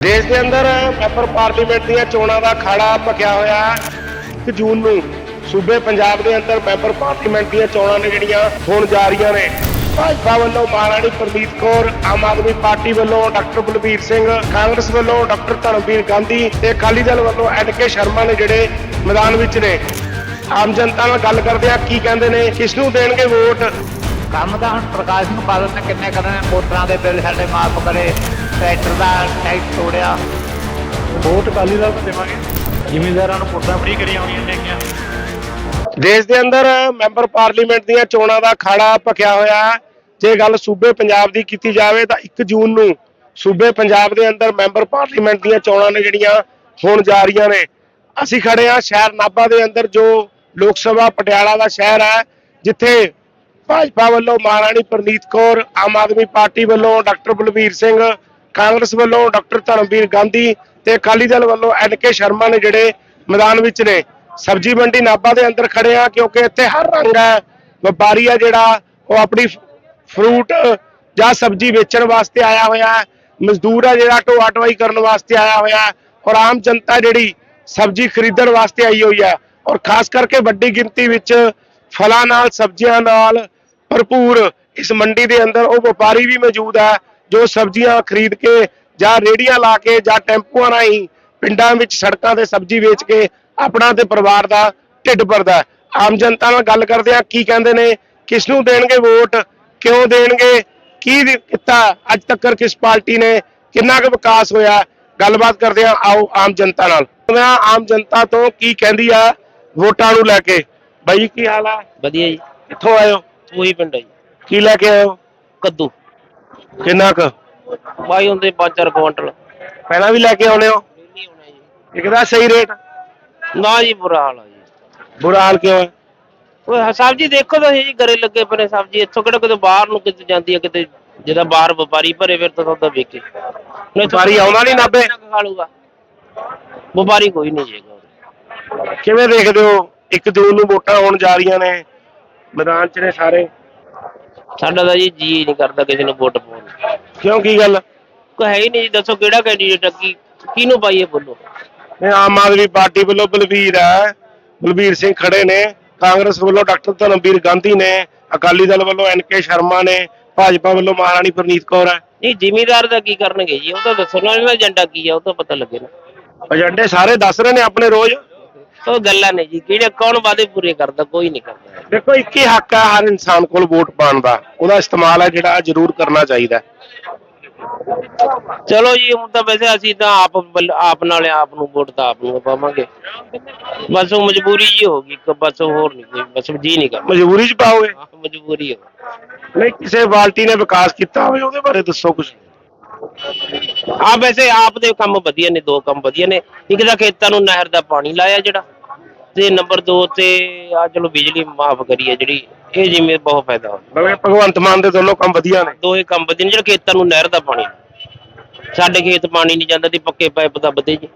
ਦੇਸ਼ ਦੇ ਅੰਦਰ ਮੈਂਬਰ ਪਾਰਲੀਮੈਂਟ ਦੀਆਂ ਚੋਣਾਂ ਦਾ ਖਾੜਾ ਭਖਿਆ ਹੋਇਆ ਹੈ। 1 ਜੂਨ ਨੂੰ ਸੂਬੇ ਪੰਜਾਬ ਦੇ ਅੰਦਰ ਮੈਂਬਰ ਪਾਰਲੀਮੈਂਟ ਦੀਆਂ ਚੋਣਾਂ ਨੇ ਜਿਹੜੀਆਂ ਹੋਣ ਜਾ ਰਹੀਆਂ ਨੇ। ਭਾਜਪਾ ਵੱਲੋਂ ਮਹਾਰਾਣੀ ਪ੍ਰਨੀਤ ਕੌਰ, ਆਮ ਆਦਮੀ ਪਾਰਟੀ ਵੱਲੋਂ ਡਾਕਟਰ ਬਲਬੀਰ ਸਿੰਘ, ਕਾਂਗਰਸ ਵੱਲੋਂ ਡਾਕਟਰ ਧਰਮਵੀਰ ਗਾਂਧੀ ਤੇ ਅਕਾਲੀ ਦਲ ਵੱਲੋਂ ਐਨ ਕੇ ਸ਼ਰਮਾ ਨੇ ਜਿਹੜੇ ਮੈਦਾਨ ਵਿੱਚ ਨੇ। ਆਮ ਜਨਤਾ ਨਾਲ ਗੱਲ ਕਰਦੇ ਆ, ਕੀ ਕਹਿੰਦੇ ਨੇ? ਕਿਸ ਨੂੰ ਦੇਣਗੇ ਵੋਟ? ਕੰਮ ਤਾਂ ਹੁਣ ਪ੍ਰਕਾਸ਼ ਸਿੰਘ ਬਾਦਲ ਨੇ ਕਿੰਨੇ ਕਰਨੇ ਮੋਟਰਾਂ ਦੇ ਬਿੱਲ ਸਾਡੇ ਮਾਫ ਕਰੇ, ਟਰੈਕਟਰ ਦਾ ਟੈਕਸ ਤੋੜਿਆ। ਵੋਟ ਅਕਾਲੀ ਦਲ ਨੂੰ ਦੇਵਾਂਗੇ। ਜ਼ਿਮੀਂਦਾਰਾਂ ਨੂੰ ਵੋਟਾਂ ਫ੍ਰੀ ਕਰੀਆਂ ਹੋਈਆਂ ਨੇਗੀਆਂ ਦੇਸ਼ ਦੇ ਅੰਦਰ ਮੈਂਬਰ ਪਾਰਲੀਮੈਂਟ ਦੀਆਂ ਚੋਣਾਂ ਦਾ ਖਾੜਾ ਭਖਿਆ ਹੋਇਆ ਜੇ ਗੱਲ ਸੂਬੇ ਪੰਜਾਬ ਦੀ ਕੀਤੀ ਜਾਵੇ ਤਾਂ 1 ਜੂਨ ਨੂੰ ਸੂਬੇ ਪੰਜਾਬ ਦੇ ਅੰਦਰ ਮੈਂਬਰ ਪਾਰਲੀਮੈਂਟ ਦੀਆਂ ਚੋਣਾਂ ਨੇ ਜਿਹੜੀਆਂ ਹੋਣ ਜਾ ਰਹੀਆਂ ਨੇ। ਅਸੀਂ ਖੜੇ ਹਾਂ ਸ਼ਹਿਰ ਨਾਭਾ ਦੇ ਅੰਦਰ ਜੋ ਲੋਕ ਸਭਾ ਪਟਿਆਲਾ ਦਾ ਸ਼ਹਿਰ ਹੈ, ਜਿੱਥੇ ਭਾਜਪਾ ਵੱਲੋਂ ਮਹਾਰਾਣੀ ਪ੍ਰਨੀਤ ਕੌਰ, ਆਮ ਆਦਮੀ ਪਾਰਟੀ ਵੱਲੋਂ ਡਾਕਟਰ ਬਲਬੀਰ ਸਿੰਘ, ਕਾਂਗਰਸ ਵੱਲੋਂ ਡਾਕਟਰ ਧਰਮਵੀਰ ਗਾਂਧੀ ਤੇ ਅਕਾਲੀ ਦਲ ਵੱਲੋਂ ਐਨ ਕੇ ਸ਼ਰਮਾ ਨੇ ਜਿਹੜੇ ਮੈਦਾਨ ਵਿੱਚ ਨੇ, ਸਬਜ਼ੀ ਮੰਡੀ ਨਾਭਾ ਦੇ ਅੰਦਰ ਖੜੇ ਆ ਕਿਉਂਕਿ ਇੱਥੇ ਹਰ ਰੰਗ ਹੈ, ਵਪਾਰੀ ਆ ਜਿਹੜਾ, ਉਹ ਆਪਣੀ ਫਰੂਟ ਜਾਂ ਸਬਜ਼ੀ ਵੇਚਣ ਵਾਸਤੇ ਆਇਆ ਹੋਇਆ ਹੈ, ਮਜ਼ਦੂਰ ਆ ਜਿਹੜਾ ਢੋਆ ਢਵਾਈ ਕਰਨ ਵਾਸਤੇ ਆਇਆ ਹੋਇਆ ਹੈ ਔਰ ਆਮ ਜਨਤਾ ਜਿਹੜੀ ਸਬਜ਼ੀ ਖਰੀਦਣ ਵਾਸਤੇ ਆਈ ਹੋਈ ਹੈ ਔਰ ਖਾਸ ਕਰਕੇ ਵੱਡੀ ਗਿਣਤੀ ਵਿੱਚ ਫਲਾਂ ਨਾਲ, ਸਬਜ਼ੀਆਂ ਨਾਲ ਭਰਪੂਰ ਇਸ ਮੰਡੀ ਦੇ ਅੰਦਰ ਉਹ ਵਪਾਰੀ ਵੀ ਮੌਜੂਦ ਹੈ ਜੋ ਸਬਜ਼ੀਆਂ ਖਰੀਦ ਕੇ ਜਾਂ ਰੇੜੀਆਂ ਲਾ ਕੇ ਜਾਂ ਟੈਂਪੂਆਂ ਰਾਹੀਂ ਪਿੰਡਾਂ ਵਿੱਚ ਸੜਕਾਂ ਤੇ ਸਬਜ਼ੀ ਵੇਚ ਕੇ ਆਪਣਾ ਤੇ ਪਰਿਵਾਰ ਦਾ ਢਿੱਡ ਭਰਦਾ। ਆਮ ਜਨਤਾ ਨਾਲ ਗੱਲ ਕਰਦੇ ਆ ਕੀ ਕਹਿੰਦੇ ਨੇ ਕਿਸ ਨੂੰ ਦੇਣਗੇ ਵੋਟ ਕਿਉਂ ਦੇਣਗੇ ਕੀ ਕੀਤਾ ਅੱਜ ਤੱਕ ਕਿਸ ਪਾਰਟੀ ਨੇ ਕਿੰਨਾ ਕੁ ਵਿਕਾਸ ਹੋਇਆ ਗੱਲਬਾਤ ਕਰਦੇ ਆ ਆਓ ਆਮ ਜਨਤਾ ਨਾਲ। ਮੈਂ ਆਮ ਜਨਤਾ ਤੋਂ ਕੀ ਕਹਿੰਦੀ ਆ ਵੋਟਾਂ ਨੂੰ ਲੈ ਕੇ? ਬਾਈ ਕੀ ਹਾਲ ਆ? ਵਧੀਆ ਜੀ। ਕਿੱਥੋਂ ਆਏ ਹੋ? ਉਹੀ ਪਿੰਡ ਹੈ ਜੀ। ਕੀ ਲੈ ਕੇ ਆਏ ਹੋ? ਕੱਦੂ। ਕਿੰਨਾ ਕੁ? ਬਾਈ ਹੁੰਦੇ 5-4 ਕੁਇੰਟਲ ਪਹਿਲਾਂ ਵੀ ਲੈ ਕੇ ਆਉਣੇ ਹੋ? ਇਹਦਾ ਸਹੀ ਰੇਟ? ਨਾ ਜੀ ਬੁਰਾ ਹਾਲ ਜੀ। ਬੁਰਾ ਹਾਲ ਕਿਉਂ ਹੈ? ਓਏ ਸਬਜ਼ੀ ਦੇਖੋ ਤਾਂ ਜੀ ਗਰੇ ਲੱਗੇ ਪਏ ਨੇ ਸਬਜ਼ੀ। ਇੱਥੋਂ ਕਿਹੜਾ ਕਿਤੇ ਬਾਹਰ ਨੂੰ ਕਿਤੇ ਜਾਂਦੀ ਹੈ ਕਿਤੇ ਜਿਹਦਾ ਬਾਹਰ ਵਪਾਰੀ ਭਰੇ ਫਿਰ ਤਾਂ ਸੌਦਾ ਵੇਚੇ। ਨਹੀਂ ਵਪਾਰੀ ਆਉਂਦਾ ਨੀ ਨਾਭੇ? ਖਾ ਲੂਗਾ? ਵਪਾਰੀ ਕੋਈ ਨਹੀਂ ਜੇਗਾ ਕਿਵੇਂ ਦੇਖਦੇ ਹੋ? 1 ਜੂਨ ਨੂੰ ਵੋਟਾਂ ਹੋਣ ਜਾ ਰਹੀਆਂ ਨੇ। ਮੈਦਾਨ 'ਚ ਨੇ ਸਾਰੇ? ਸਾਡਾ ਤਾਂ ਜੀ ਜੀ ਨਹੀਂ ਕਰਦਾ ਕਿਸੇ ਨੂੰ ਵੋਟ ਪਾਉਣ। ਨੂੰ। ਕਿਉਂ ਕੀ ਗੱਲ? ਕੋਈ ਹੈ ਹੀ ਨਹੀਂ ਜੀ ਦੱਸੋ ਕਿਹੜਾ ਕੈਂਡੀਡੇਟ ਆ ਕੀ ਕਿਹਨੂੰ ਪਾਈਏ ਬੋਲੋ? ਇਹ ਆਮ ਆਦਮੀ ਪਾਰਟੀ ਵੱਲੋਂ ਬਲਬੀਰ ਹੈ ਬਲਬੀਰ ਸਿੰਘ ਖੜੇ ਨੇ ਕਾਂਗਰਸ ਵੱਲੋਂ ਡਾਕਟਰ ਧਰਮਵੀਰ ਗਾਂਧੀ ਨੇ ਅਕਾਲੀ ਦਲ ਵੱਲੋਂ ਐਨ.ਕੇ ਸ਼ਰਮਾ ਨੇ ਭਾਜਪਾ ਵੱਲੋਂ ਮਹਾਰਾਣੀ ਪ੍ਰਨੀਤ ਕੌਰ ਹੈ। ਨਹੀਂ ਜ਼ਿਮੀਦਾਰ ਦਾ ਕੀ ਕਰਨਗੇ ਜੀ? ਉਹ ਤਾਂ ਦੱਸੋ ਨਾ ਇਹਨਾਂ ਦਾ ਏਜੰਡਾ ਕੀ ਆ ਉਹ ਤਾਂ ਪਤਾ ਲੱਗੇ ਨਾ। ਏਜੰਡੇ ਸਾਰੇ ਦੱਸ ਰਹੇ ਨੇ ਆਪਣੇ ਰੋਜ਼। ਉਹ ਗੱਲਾਂ ਨੇ ਜੀ ਕਿਹੜੇ ਕੌਣ ਵਾਅਦੇ ਪੂਰੇ ਕਰਦਾ ਕੋਈ ਨਹੀਂ ਕਰਦਾ। ਦੇਖੋ ਇੱਕ ਹੀ ਹੱਕ ਹੈ ਹਰ ਇਨਸਾਨ ਕੋਲ ਵੋਟ ਪਾਉਣ ਦਾ। ਉਹਦਾ ਇਸਤੇਮਾਲ ਹੈ ਜਿਹੜਾ ਜ਼ਰੂਰ ਕਰਨਾ ਚਾਹੀਦਾ। ਚਲੋ ਜੀ ਹੁਣ ਤਾਂ ਵੈਸੇ ਅਸੀਂ ਤਾਂ ਆਪ ਵੱਲ- ਆਪ ਨਾਲ ਆਪ ਨੂੰ ਵੋਟ ਤਾਂ ਆਪ ਨੂੰ ਪਾਵਾਂਗੇ। ਬਸ ਉਹ ਮਜਬੂਰੀ ਜੀ ਹੋ ਗਈ ਇੱਕ ਬਸ ਹੋਰ ਨਹੀਂ ਕੋਈ ਬਸ ਜੀ ਨਹੀਂ ਕਰਦਾ। ਮਜਬੂਰੀ 'ਚ ਪਾਓਗੇ? ਮਜਬੂਰੀ ਹੋ। ਨਹੀਂ ਕਿਸੇ ਪਾਰਟੀ ਨੇ ਵਿਕਾਸ ਕੀਤਾ ਹੋਵੇ ਉਹਦੇ ਬਾਰੇ ਦੱਸੋ ਕੁਝ ਆ ਵੈਸੇ ਆਪ ਦੇ ਕੰਮ ਵਧੀਆ ਨੇ ਦੋ ਕੰਮ ਵਧੀਆ ਨੇ। ਇੱਕ ਤਾਂ ਖੇਤਾਂ ਨੂੰ ਨਹਿਰ ਦਾ ਪਾਣੀ ਲਾਇਆ ਜਿਹੜਾ ਤੇ ਨੰਬਰ 2 ਤੇ ਆ ਚਲੋ ਬਿਜਲੀ ਮਾਫ ਕਰੀ ਹੈ ਜਿਹੜੀ ਇਹ ਜਿਵੇਂ ਬਹੁਤ ਫਾਇਦਾ ਹੋ ਮਤਲਬ ਭਗਵੰਤ ਮਾਨ ਦੇ ਦੋਨੋਂ ਕੰਮ ਵਧੀਆ ਨੇ। ਦੋਏ ਕੰਮ ਵਧੀਆ ਨੇ ਜਿਹੜਾ ਖੇਤਾਂ ਨੂੰ ਨਹਿਰ ਦਾ ਪਾਣੀ। ਸਾਡੇ ਖੇਤ ਪਾਣੀ ਨਹੀਂ ਜਾਂਦਾ ਤੇ ਪੱਕੇ ਪਾਈਪ ਦੱਬਦੇ ਜੀ।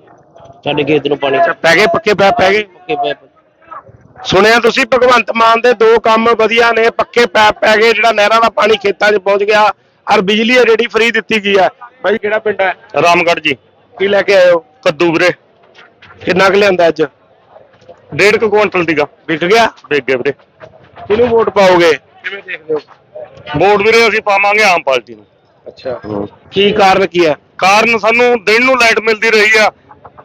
ਸਾਡੇ ਖੇਤ ਨੂੰ ਪਾਣੀ ਪੈ ਗਏ ਪੱਕੇ ਪੈ ਪੈ ਗਏ। ਪੱਕੇ ਪਾਈਪ। ਸੁਣਿਆ ਤੁਸੀਂ ਭਗਵੰਤ ਮਾਨ ਦੇ ਦੋ ਕੰਮ ਵਧੀਆ ਨੇ ਪੱਕੇ ਪੈਪ ਪੈ ਗਏ ਜਿਹੜਾ ਨਹਿਰਾਂ ਦਾ ਪਾਣੀ ਖੇਤਾਂ 'ਚ ਪਹੁੰਚ ਗਿਆ। ਔਰ ਬਿਜਲੀ ਹੈ ਜਿਹੜੀ ਫ੍ਰੀ ਦਿੱਤੀ ਗਈ ਹੈ ਬਾਈ ਕਿਹੜਾ ਪਿੰਡ ਹੈ ਰਾਮਗੜ੍ਹ ਜੀ। ਕੀ ਲੈ ਕੇ ਆਏ ਹੋ ਕੱਦੂ ਵੀਰੇ। ਕਿੰਨਾ ਕੁ ਲਿਆਂਦਾ ਅੱਜ? ਡੇਢ ਕੁ ਕੁਇੰਟਲ ਦੀਗਾ। ਵਿਕ ਗਿਆ? ਵੇਚ ਗਏ ਵੀਰੇ। ਕਿਹਨੂੰ ਵੋਟ ਪਾਓਗੇ? ਕਿਵੇਂ ਦੇਖਦੇ ਹੋ? ਵੋਟ ਵੀਰੇ ਅਸੀਂ ਪਾਵਾਂਗੇ ਆਮ ਪਾਰਟੀ ਨੂੰ। ਅੱਛਾ। ਕੀ ਕਾਰਨ ਕੀ ਹੈ ਕਾਰਨ ਸਾਨੂੰ ਦਿਨ ਨੂੰ ਲਾਈਟ ਮਿਲਦੀ ਰਹੀ ਆ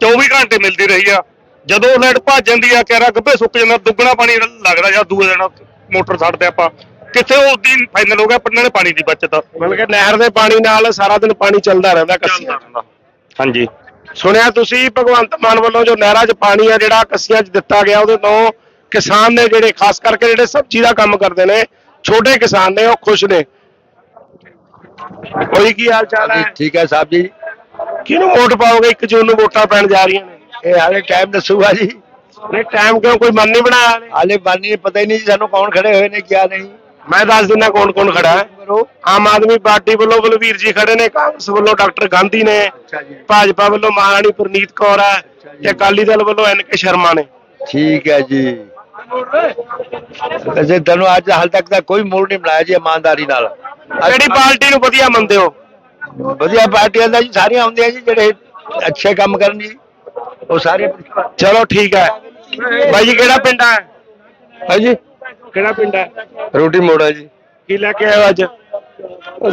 24 ਘੰਟੇ ਮਿਲਦੀ ਰਹੀ ਆ। ਜਦੋਂ ਲਾਈਟ ਭੱਜ ਜਾਂਦੀ ਆ ਕਿਹੜਾ ਗੱਭੇ ਸੁੱਕ ਜਾਂਦਾ ਦੁੱਗਣਾ ਪਾਣੀ ਲੱਗਦਾ ਜਾਂ ਦੂਏ ਦਿਨ ਮੋਟਰ ਛੱਡਦੇ ਆਪਾਂ। ਕਿੱਥੇ ਉਸ ਦਿਨ ਫਾਈਨਲ ਹੋ ਗਿਆ ਪਿੰਡਾਂ ਦੇ ਪਾਣੀ ਦੀ ਬਚਤ ਮਤਲਬ ਕਿ ਨਹਿਰ ਦੇ ਪਾਣੀ ਨਾਲ ਸਾਰਾ ਦਿਨ ਪਾਣੀ ਚੱਲਦਾ ਰਹਿੰਦਾ ਕੱਸੀਆਂ 'ਚ। ਹਾਂਜੀ। ਸੁਣਿਆ ਤੁਸੀਂ ਭਗਵੰਤ ਮਾਨ ਵੱਲੋਂ ਜੋ ਨਹਿਰਾਂ 'ਚ ਪਾਣੀ ਆ ਜਿਹੜਾ ਕੱਸੀਆਂ 'ਚ ਦਿੱਤਾ ਗਿਆ ਉਹਦੇ ਤੋਂ ਕਿਸਾਨ ਨੇ ਜਿਹੜੇ ਖਾਸ ਕਰਕੇ ਜਿਹੜੇ ਸਬਜ਼ੀ ਦਾ ਕੰਮ ਕਰਦੇ ਨੇ ਛੋਟੇ ਕਿਸਾਨ ਨੇ ਉਹ ਖੁਸ਼ ਨੇ। ਕੋਈ ਕੀ ਹਾਲ ਚਾਲ ਹੈ? ਠੀਕ ਹੈ ਸਾਹਿਬ ਜੀ। ਕਿਹਨੂੰ ਵੋਟ ਪਾਓਗੇ? 1 ਜੂਨ ਨੂੰ ਵੋਟਾਂ ਪੈਣ ਜਾ ਰਹੀਆਂ ਨੇ। ਇਹ ਹਾਲੇ ਟਾਈਮ ਦੱਸੂਗਾ ਜੀ। ਨਹੀਂ ਟਾਈਮ ਕਿਉਂ? ਕੋਈ ਮਨ ਨਹੀਂ ਬਣਾਇਆ ਨੇ ਹਾਲੇ ਬਾਨੀ ਪਤਾ ਹੀ ਨਹੀਂ ਜੀ ਸਾਨੂੰ ਕੌਣ ਖੜੇ ਹੋਏ ਨੇ ਕਿਆ ਨਹੀਂ ਮੈਂ ਦੱਸ ਦਿੰਦਾ ਕੌਣ ਕੌਣ ਖੜਾ ਹੈ। ਆਮ ਆਦਮੀ ਪਾਰਟੀ ਵੱਲੋਂ ਬਲਵੀਰ ਜੀ ਖੜੇ ਨੇ ਕਾਂਗਰਸ ਵੱਲੋਂ ਡਾਕਟਰ ਗਾਂਧੀ ਨੇ ਜੀ। ਭਾਜਪਾ ਵੱਲੋਂ ਮਹਾਰਾਣੀ ਪ੍ਰਨੀਤ ਕੌਰ ਹੈ ਤੇ ਅਕਾਲੀ ਦਲ ਵੱਲੋਂ ਐਨ ਕੇ ਸ਼ਰਮਾ ਨੇ। ਠੀਕ ਹੈ ਜੀ। ਵੈਸੇ ਤੁਹਾਨੂੰ ਅੱਜ ਹਾਲ ਤੱਕ ਦਾ ਕੋਈ ਮੂਡ ਨਹੀਂ ਬਣਾਇਆ ਜੀ ਇਮਾਨਦਾਰੀ ਨਾਲ। ਕਿਹੜੀ ਪਾਰਟੀ ਨੂੰ ਵਧੀਆ ਮੰਨਦੇ ਹੋ? ਵਧੀਆ ਪਾਰਟੀਆਂ ਦਾ ਜੀ ਸਾਰੀਆਂ ਹੁੰਦੀਆਂ ਜੀ ਜਿਹੜੇ ਅੱਛੇ ਕੰਮ ਕਰਨ ਜੀ ਉਹ ਸਾਰੇ ਚਲੋ ਠੀਕ ਹੈ। ਬਾਈ ਜੀ ਕਿਹੜਾ ਪਿੰਡ ਹੈ? ਹਾਂਜੀ ਕਿਹੜਾ ਪਿੰਡ ਹੈ? ਰੋਟੀ ਮੋੜਾ ਜੀ। ਕੀ ਲੈ ਕੇ ਆਏ ਹੋ ਅੱਜ?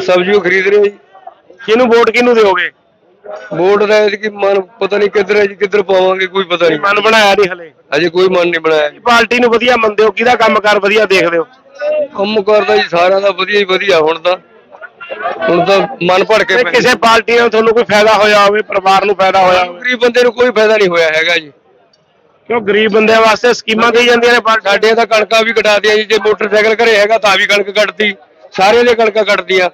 ਸਬਜ਼ੀ ਖਰੀਦ ਰਹੇ ਜੀ। ਕਿਹਨੂੰ ਵੋਟ ਕਿਹਨੂੰ ਦਿਓਗੇ? ਵੋਟ ਦਾ ਕਿ ਮਨ ਪਤਾ ਨਹੀਂ ਕਿੱਧਰ ਹੈ ਜੀ ਕਿੱਧਰ ਪਾਵਾਂਗੇ ਕੋਈ ਪਤਾ ਨਹੀਂ। ਮਨ ਬਣਾਇਆ ਨਹੀਂ ਹਲੇ। ਅਜੇ ਕੋਈ ਮਨ ਨਹੀਂ ਬਣਾਇਆ ਜੀ। ਪਾਰਟੀ ਨੂੰ ਵਧੀਆ ਮੰਨਦੇ ਹੋ? ਕਿਹਦਾ ਕੰਮਕਾਰ ਵਧੀਆ ਦੇਖਦੇ ਹੋ? ਕੰਮ ਕਰਦਾ ਜੀ ਸਾਰਿਆਂ ਦਾ ਵਧੀਆ ਹੀ ਵਧੀਆ ਹੁਣ ਤਾਂ। ਹੁਣ ਤਾਂ ਮਨ ਭੜ ਕੇ ਤੇ ਪੈ ਕਿਸੇ ਪਾਰਟੀ ਨਾਲ ਤੁਹਾਨੂੰ ਕੋਈ ਫਾਇਦਾ ਹੋਇਆ ਹੋਵੇ ਪਰਿਵਾਰ ਨੂੰ ਫਾਇਦਾ ਹੋਇਆ ਹੋਵੇ? ਗਰੀਬ ਬੰਦੇ ਨੂੰ ਕੋਈ ਫਾਇਦਾ ਨਹੀਂ ਹੋਇਆ ਹੈਗਾ ਜੀ। ਕਿਉਂ ਗਰੀਬ ਬੰਦਿਆਂ ਵਾਸਤੇ ਸਕੀਮਾਂ ਦੇਈ ਜਾਂਦੀਆਂ ਨੇ? ਪਾਰਟੀ ਸਾਡੇ ਤਾਂ ਕਣਕਾਂ ਵੀ ਕਟਾਤੀਆਂ ਜੀ ਜੇ ਮੋਟਰਸਾਈਕਲ ਘਰੇ ਹੈਗਾ ਤਾਂ ਵੀ ਕਣਕ ਕੱਟਦੀ ਸਾਰਿਆਂ ਦੇ ਕਣਕਾਂ ਕੱਟਦੀਆਂ।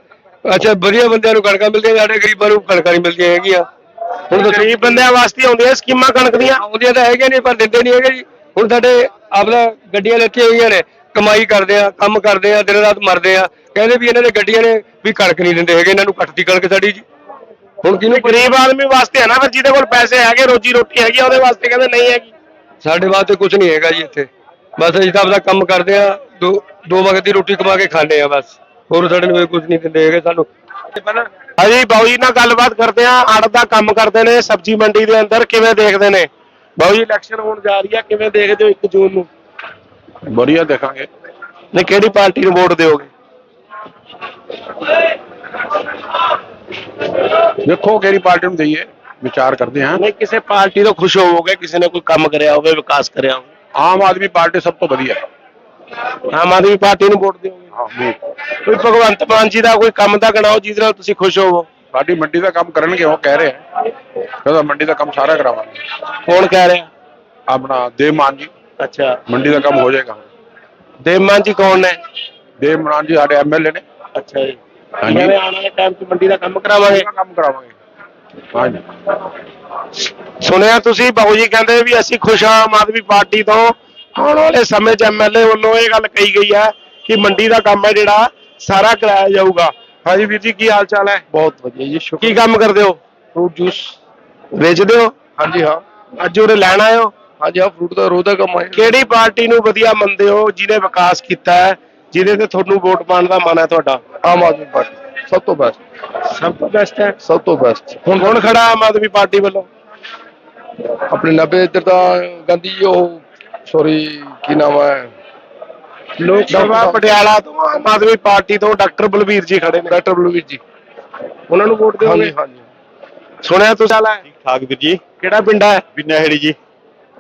ਅੱਛਾ ਵਧੀਆ ਬੰਦਿਆਂ ਨੂੰ ਕਣਕਾਂ ਮਿਲਦੀਆਂ ਸਾਡੇ ਗਰੀਬਾਂ ਨੂੰ ਕਣਕਾਂ ਨਹੀਂ ਮਿਲਦੀਆਂ ਹੈਗੀਆਂ। ਹੁਣ ਦੱਸੋ। ਗਰੀਬ ਬੰਦਿਆਂ ਵਾਸਤੇ ਆਉਂਦੀਆਂ ਸਕੀਮਾਂ ਕਣਕ ਦੀਆਂ? ਆਉਂਦੀਆਂ ਤਾਂ ਹੈਗੀਆਂ ਨੇ ਪਰ ਦਿੰਦੇ ਨਹੀਂ ਹੈਗੇ ਜੀ। ਹੁਣ ਸਾਡੇ ਆਪਦਾ ਗੱਡੀਆਂ ਲੱਤੀਆਂ ਹੋਈਆਂ ਨੇ ਕਮਾਈ ਕਰਦੇ ਆ ਕੰਮ ਕਰਦੇ ਆ ਦਿਨ ਰਾਤ ਮਰਦੇ ਆ। ਕਹਿੰਦੇ ਵੀ ਇਹਨਾਂ ਦੇ ਗੱਡੀਆਂ ਨੇ ਵੀ ਕਣਕ ਨਹੀਂ ਦਿੰਦੇ ਹੈਗੇ ਇਹਨਾਂ ਨੂੰ ਕੱਟਦੀ ਕਣਕ ਸਾਡੀ ਜੀ। ਹੁਣ ਕਿਹਨੂੰ ਗਰੀਬ ਆਦਮੀ ਵਾਸਤੇ ਹੈ ਨਾ ਫਿਰ ਜਿਹਦੇ ਕੋਲ ਪੈਸੇ ਹੈਗੇ ਰੋਜੀ ਰੋਟੀ ਹੈਗੀ ਉਹਦੇ ਵਾਸਤੇ ਕਹਿੰਦੇ ਨਹੀਂ ਹੈਗੀ। ਸਾਡੇ ਵਾਸਤੇ ਕੁਝ ਨਹੀਂ ਹੈਗਾ ਜੀ ਇੱਥੇ। ਬਸ ਅਸੀਂ ਤਾਂ ਆਪਦਾ ਕੰਮ ਕਰਦੇ ਆ ਦੋ ਦੋ ਵਕਤ ਦੀ ਰੋਟੀ ਕਮਾ ਕੇ ਖਾਂਦੇ ਆ ਬਸ। ਹੋਰ ਸਾਡੇ ਨੂੰ ਕੁਝ ਨਹੀਂ ਦਿੰਦੇ ਹੈਗੇ ਸਾਨੂੰ। ਹਾਂਜੀ ਬਾਊ ਜੀ ਨਾਲ ਗੱਲਬਾਤ ਕਰਦੇ ਆ ਆੜ ਦਾ ਕੰਮ ਕਰਦੇ ਨੇ ਸਬਜ਼ੀ ਮੰਡੀ ਦੇ ਅੰਦਰ ਕਿਵੇਂ ਦੇਖਦੇ ਨੇ? ਬਾਊ ਜੀ ਇਲੈਕਸ਼ਨ ਹੋਣ ਜਾ ਰਹੀ ਆ ਕਿਵੇਂ ਦੇਖਦੇ ਹੋ 1 ਜੂਨ ਨੂੰ? ਵਧੀਆ ਦੇਖਾਂਗੇ। ਨੇ ਕਿਹੜੀ ਪਾਰਟੀ ਨੂੰ ਵੋਟ ਦਿਓਗੇ? ਦੇਖੋ ਕਿਹੜੀ ਪਾਰਟੀ ਨੂੰ ਦਈਏ। ਵਿਚਾਰ ਕਰਦੇ ਹਾਂ। ਨਹੀਂ ਕਿਸੇ ਪਾਰਟੀ ਤੋਂ ਖੁਸ਼ ਹੋਵੋਗੇ ਕਿਸੇ ਨੇ ਕੋਈ ਕੰਮ ਕਰਿਆ ਹੋਵੇ ਵਿਕਾਸ ਕਰਿਆ ਹੋਵੇ। ਆਮ ਆਦਮੀ ਪਾਰਟੀ ਸਭ ਤੋਂ ਵਧੀਆ ਹੈ। ਆਮ ਆਦਮੀ ਪਾਰਟੀ ਨੂੰ ਵੋਟ ਦਿਓਗੇ? ਹਾਂ ਵੀ ਕੋਈ ਭਗਵੰਤ ਮਾਨ ਜੀ ਦਾ ਕੋਈ ਕੰਮ ਤਾਂ ਗਣਾਓ ਜਿਹਦੇ ਨਾਲ ਤੁਸੀਂ ਖੁਸ਼ ਹੋਵੋ। ਸਾਡੀ ਮੰਡੀ ਦਾ ਕੰਮ ਕਰਨਗੇ ਉਹ ਕਹਿ ਰਹੇ ਆ। ਕਹਿੰਦਾ ਮੰਡੀ ਦਾ ਕੰਮ ਸਾਰਾ ਕਰਾਵਾਂਗੇ। ਕੌਣ ਕਹਿ ਰਿਹਾ? ਆਪਣਾ ਦੇਵ ਮਾਨ ਜੀ। ਅੱਛਾ। ਮੰਡੀ ਦਾ ਕੰਮ ਹੋ ਜਾਏਗਾ। ਦੇਵ ਮਾਨ ਜੀ ਕੌਣ ਨੇ? ਦੇਵ ਮਾਨ ਜੀ ਸਾਡੇ ਐਮਐਲਏ ਨੇ। ਅੱਛਾ ਜੀ। ਹਾਂਜੀ। ਆਉਣ ਵਾਲੇ ਟਾਈਮ 'ਚ ਮੰਡੀ ਦਾ ਕੰਮ ਕਰਾਵਾਂਗੇ। ਕੰਮ ਕਰਾਵਾਂਗੇ। ਸੁਣਿਆ ਤੁਸੀਂ ਬਾਬੂ ਜੀ ਕਹਿੰਦੇ ਵੀ ਅਸੀਂ ਖੁਸ਼ ਹਾਂ ਆਮ ਆਦਮੀ ਪਾਰਟੀ ਤੋਂ। ਆਉਣ ਵਾਲੇ ਸਮੇਂ 'ਚ ਐਮਐਲਏ ਵੱਲੋਂ ਇਹ ਗੱਲ ਕਹੀ ਗਈ ਹੈ ਕਿ ਮੰਡੀ ਦਾ ਕੰਮ ਹੈ ਜਿਹੜਾ ਸਾਰਾ ਕਰਾਇਆ ਜਾਊਗਾ। ਹਾਂਜੀ ਵੀਰ ਜੀ ਕੀ ਹਾਲ ਚਾਲ ਹੈ? ਬਹੁਤ ਵਧੀਆ ਜੀ ਸ਼ੁਕਰ ਕੀ ਕੰਮ ਕਰਦੇ ਹੋ? Fruit juice. ਵੇਚਦੇ ਹੋ? ਹਾਂਜੀ ਹਾਂ। ਅੱਜ ਉਰੇ ਲੈਣ ਆਏ ਹੋ? ਹਾਂਜੀ ਹਾਂ ਫਰੂਟ ਦਾ ਰੋਜ਼ ਦਾ ਕੰਮ ਹੈ। ਕਿਹੜੀ ਪਾਰਟੀ ਨੂੰ ਵਧੀਆ ਮੰਨਦੇ ਹੋ ਜਿਹਨੇ ਵਿਕਾਸ ਕੀਤਾ ਹੈ ਜਿਹਦੇ ਤੇ ਤੁਹਾਨੂੰ ਵੋਟ ਪਾਉਣ ਦਾ ਮਨ ਹੈ ਤੁਹਾਡਾ? ਆਮ ਆਦਮੀ ਪਾਰਟੀ। ਸਭ ਤੋਂ ਬੈਸਟ ਸਭ ਤੋਂ ਬੈਸਟ ਹੈ। ਸਭ ਤੋਂ ਬੈਸਟ ਹੁਣ ਕੌਣ ਖੜਾ ਆਮ ਆਦਮੀ ਪਾਰਟੀ ਵੱਲੋਂ? ਆਪਣੇ 90 ਇੱਧਰ ਤਾਂ ਗਾਂਧੀ ਉਹ ਸੌਰੀ ਕੀ ਨਾਮ ਹੈ? ਲੋਕ ਸਭਾ ਪਟਿਆਲਾ ਤੋਂ ਆਮ ਆਦਮੀ ਪਾਰਟੀ ਤੋਂ ਡਾਕਟਰ ਬਲਬੀਰ ਜੀ ਖੜੇ ਨੇ। ਡਾਕਟਰ ਬਲਵੀਰ ਜੀ। ਉਹਨਾਂ ਨੂੰ ਵੋਟ ਦਿਓਗੇ? ਹਾਂਜੀ ਹਾਂਜੀ। ਸੁਣਿਆ ਤੁਸੀਂ? ਹਾਲ ਹੈ ਠਾਕ ਵੀਰ ਜੀ। ਕਿਹੜਾ ਪਿੰਡ ਹੈ? ਬਿਨਾ ਹੈੜੀ ਜੀ।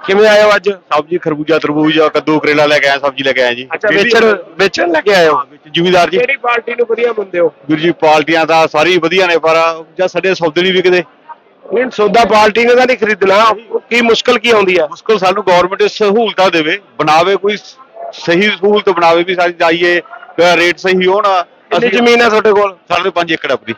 ਕਿਵੇਂ ਆਏ ਹੋ ਅੱਜ? ਸਬਜ਼ੀ ਖਰਬੂਜਾ ਤਰਬੂਜਾ ਕੱਦੂ ਕਰੇਲਾ ਲੈ ਕੇ ਆਏ ਸਬਜ਼ੀ ਲੈ ਕੇ ਆਏ ਜੀ। ਅੱਛਾ ਵੇਚਣ ਵੇਚਣ ਲੈ ਕੇ ਆਏ ਹੋ ਜ਼ਿਮੀਦਾਰ ਜੀ। ਕਿਹੜੀ ਪਾਰਟੀ ਨੂੰ ਵਧੀਆ ਮੰਨਦੇ ਹੋ? ਵੀਰ ਜੀ ਪਾਰਟੀਆਂ ਤਾਂ ਸਾਰੀ ਵਧੀਆ ਨੇ ਪਰ ਜਾਂ ਸਾਡੇ ਸੌਦੇ ਨਹੀਂ ਵਿਕਦੇ। ਨਹੀਂ ਸੌਦਾ ਪਾਰਟੀ ਨੇ ਤਾਂ ਨਹੀਂ ਖਰੀਦਣਾ। ਕੀ ਮੁਸ਼ਕਲ ਕੀ ਆਉਂਦੀ ਹੈ ਮੁਸ਼ਕਲ ਸਾਨੂੰ ਗਵਰਨਮੈਂਟ ਸਹੂਲਤਾਂ ਦੇਵੇ। ਬਣਾਵੇ ਕੋਈ ਸ- ਸਹੀ ਸਹੂਲਤ ਬਣਾਵੇ ਵੀ ਸਾਡੀ ਜਾਈਏ ਅਹ ਰੇਟ ਸਹੀ ਹੋਣ। ਕਿੰਨੀ ਜ਼ਮੀਨ ਹੈ ਤੁਹਾਡੇ ਕੋਲ? ਸਾਡੇ 5 ਏਕੜ ਆਪਣੀ।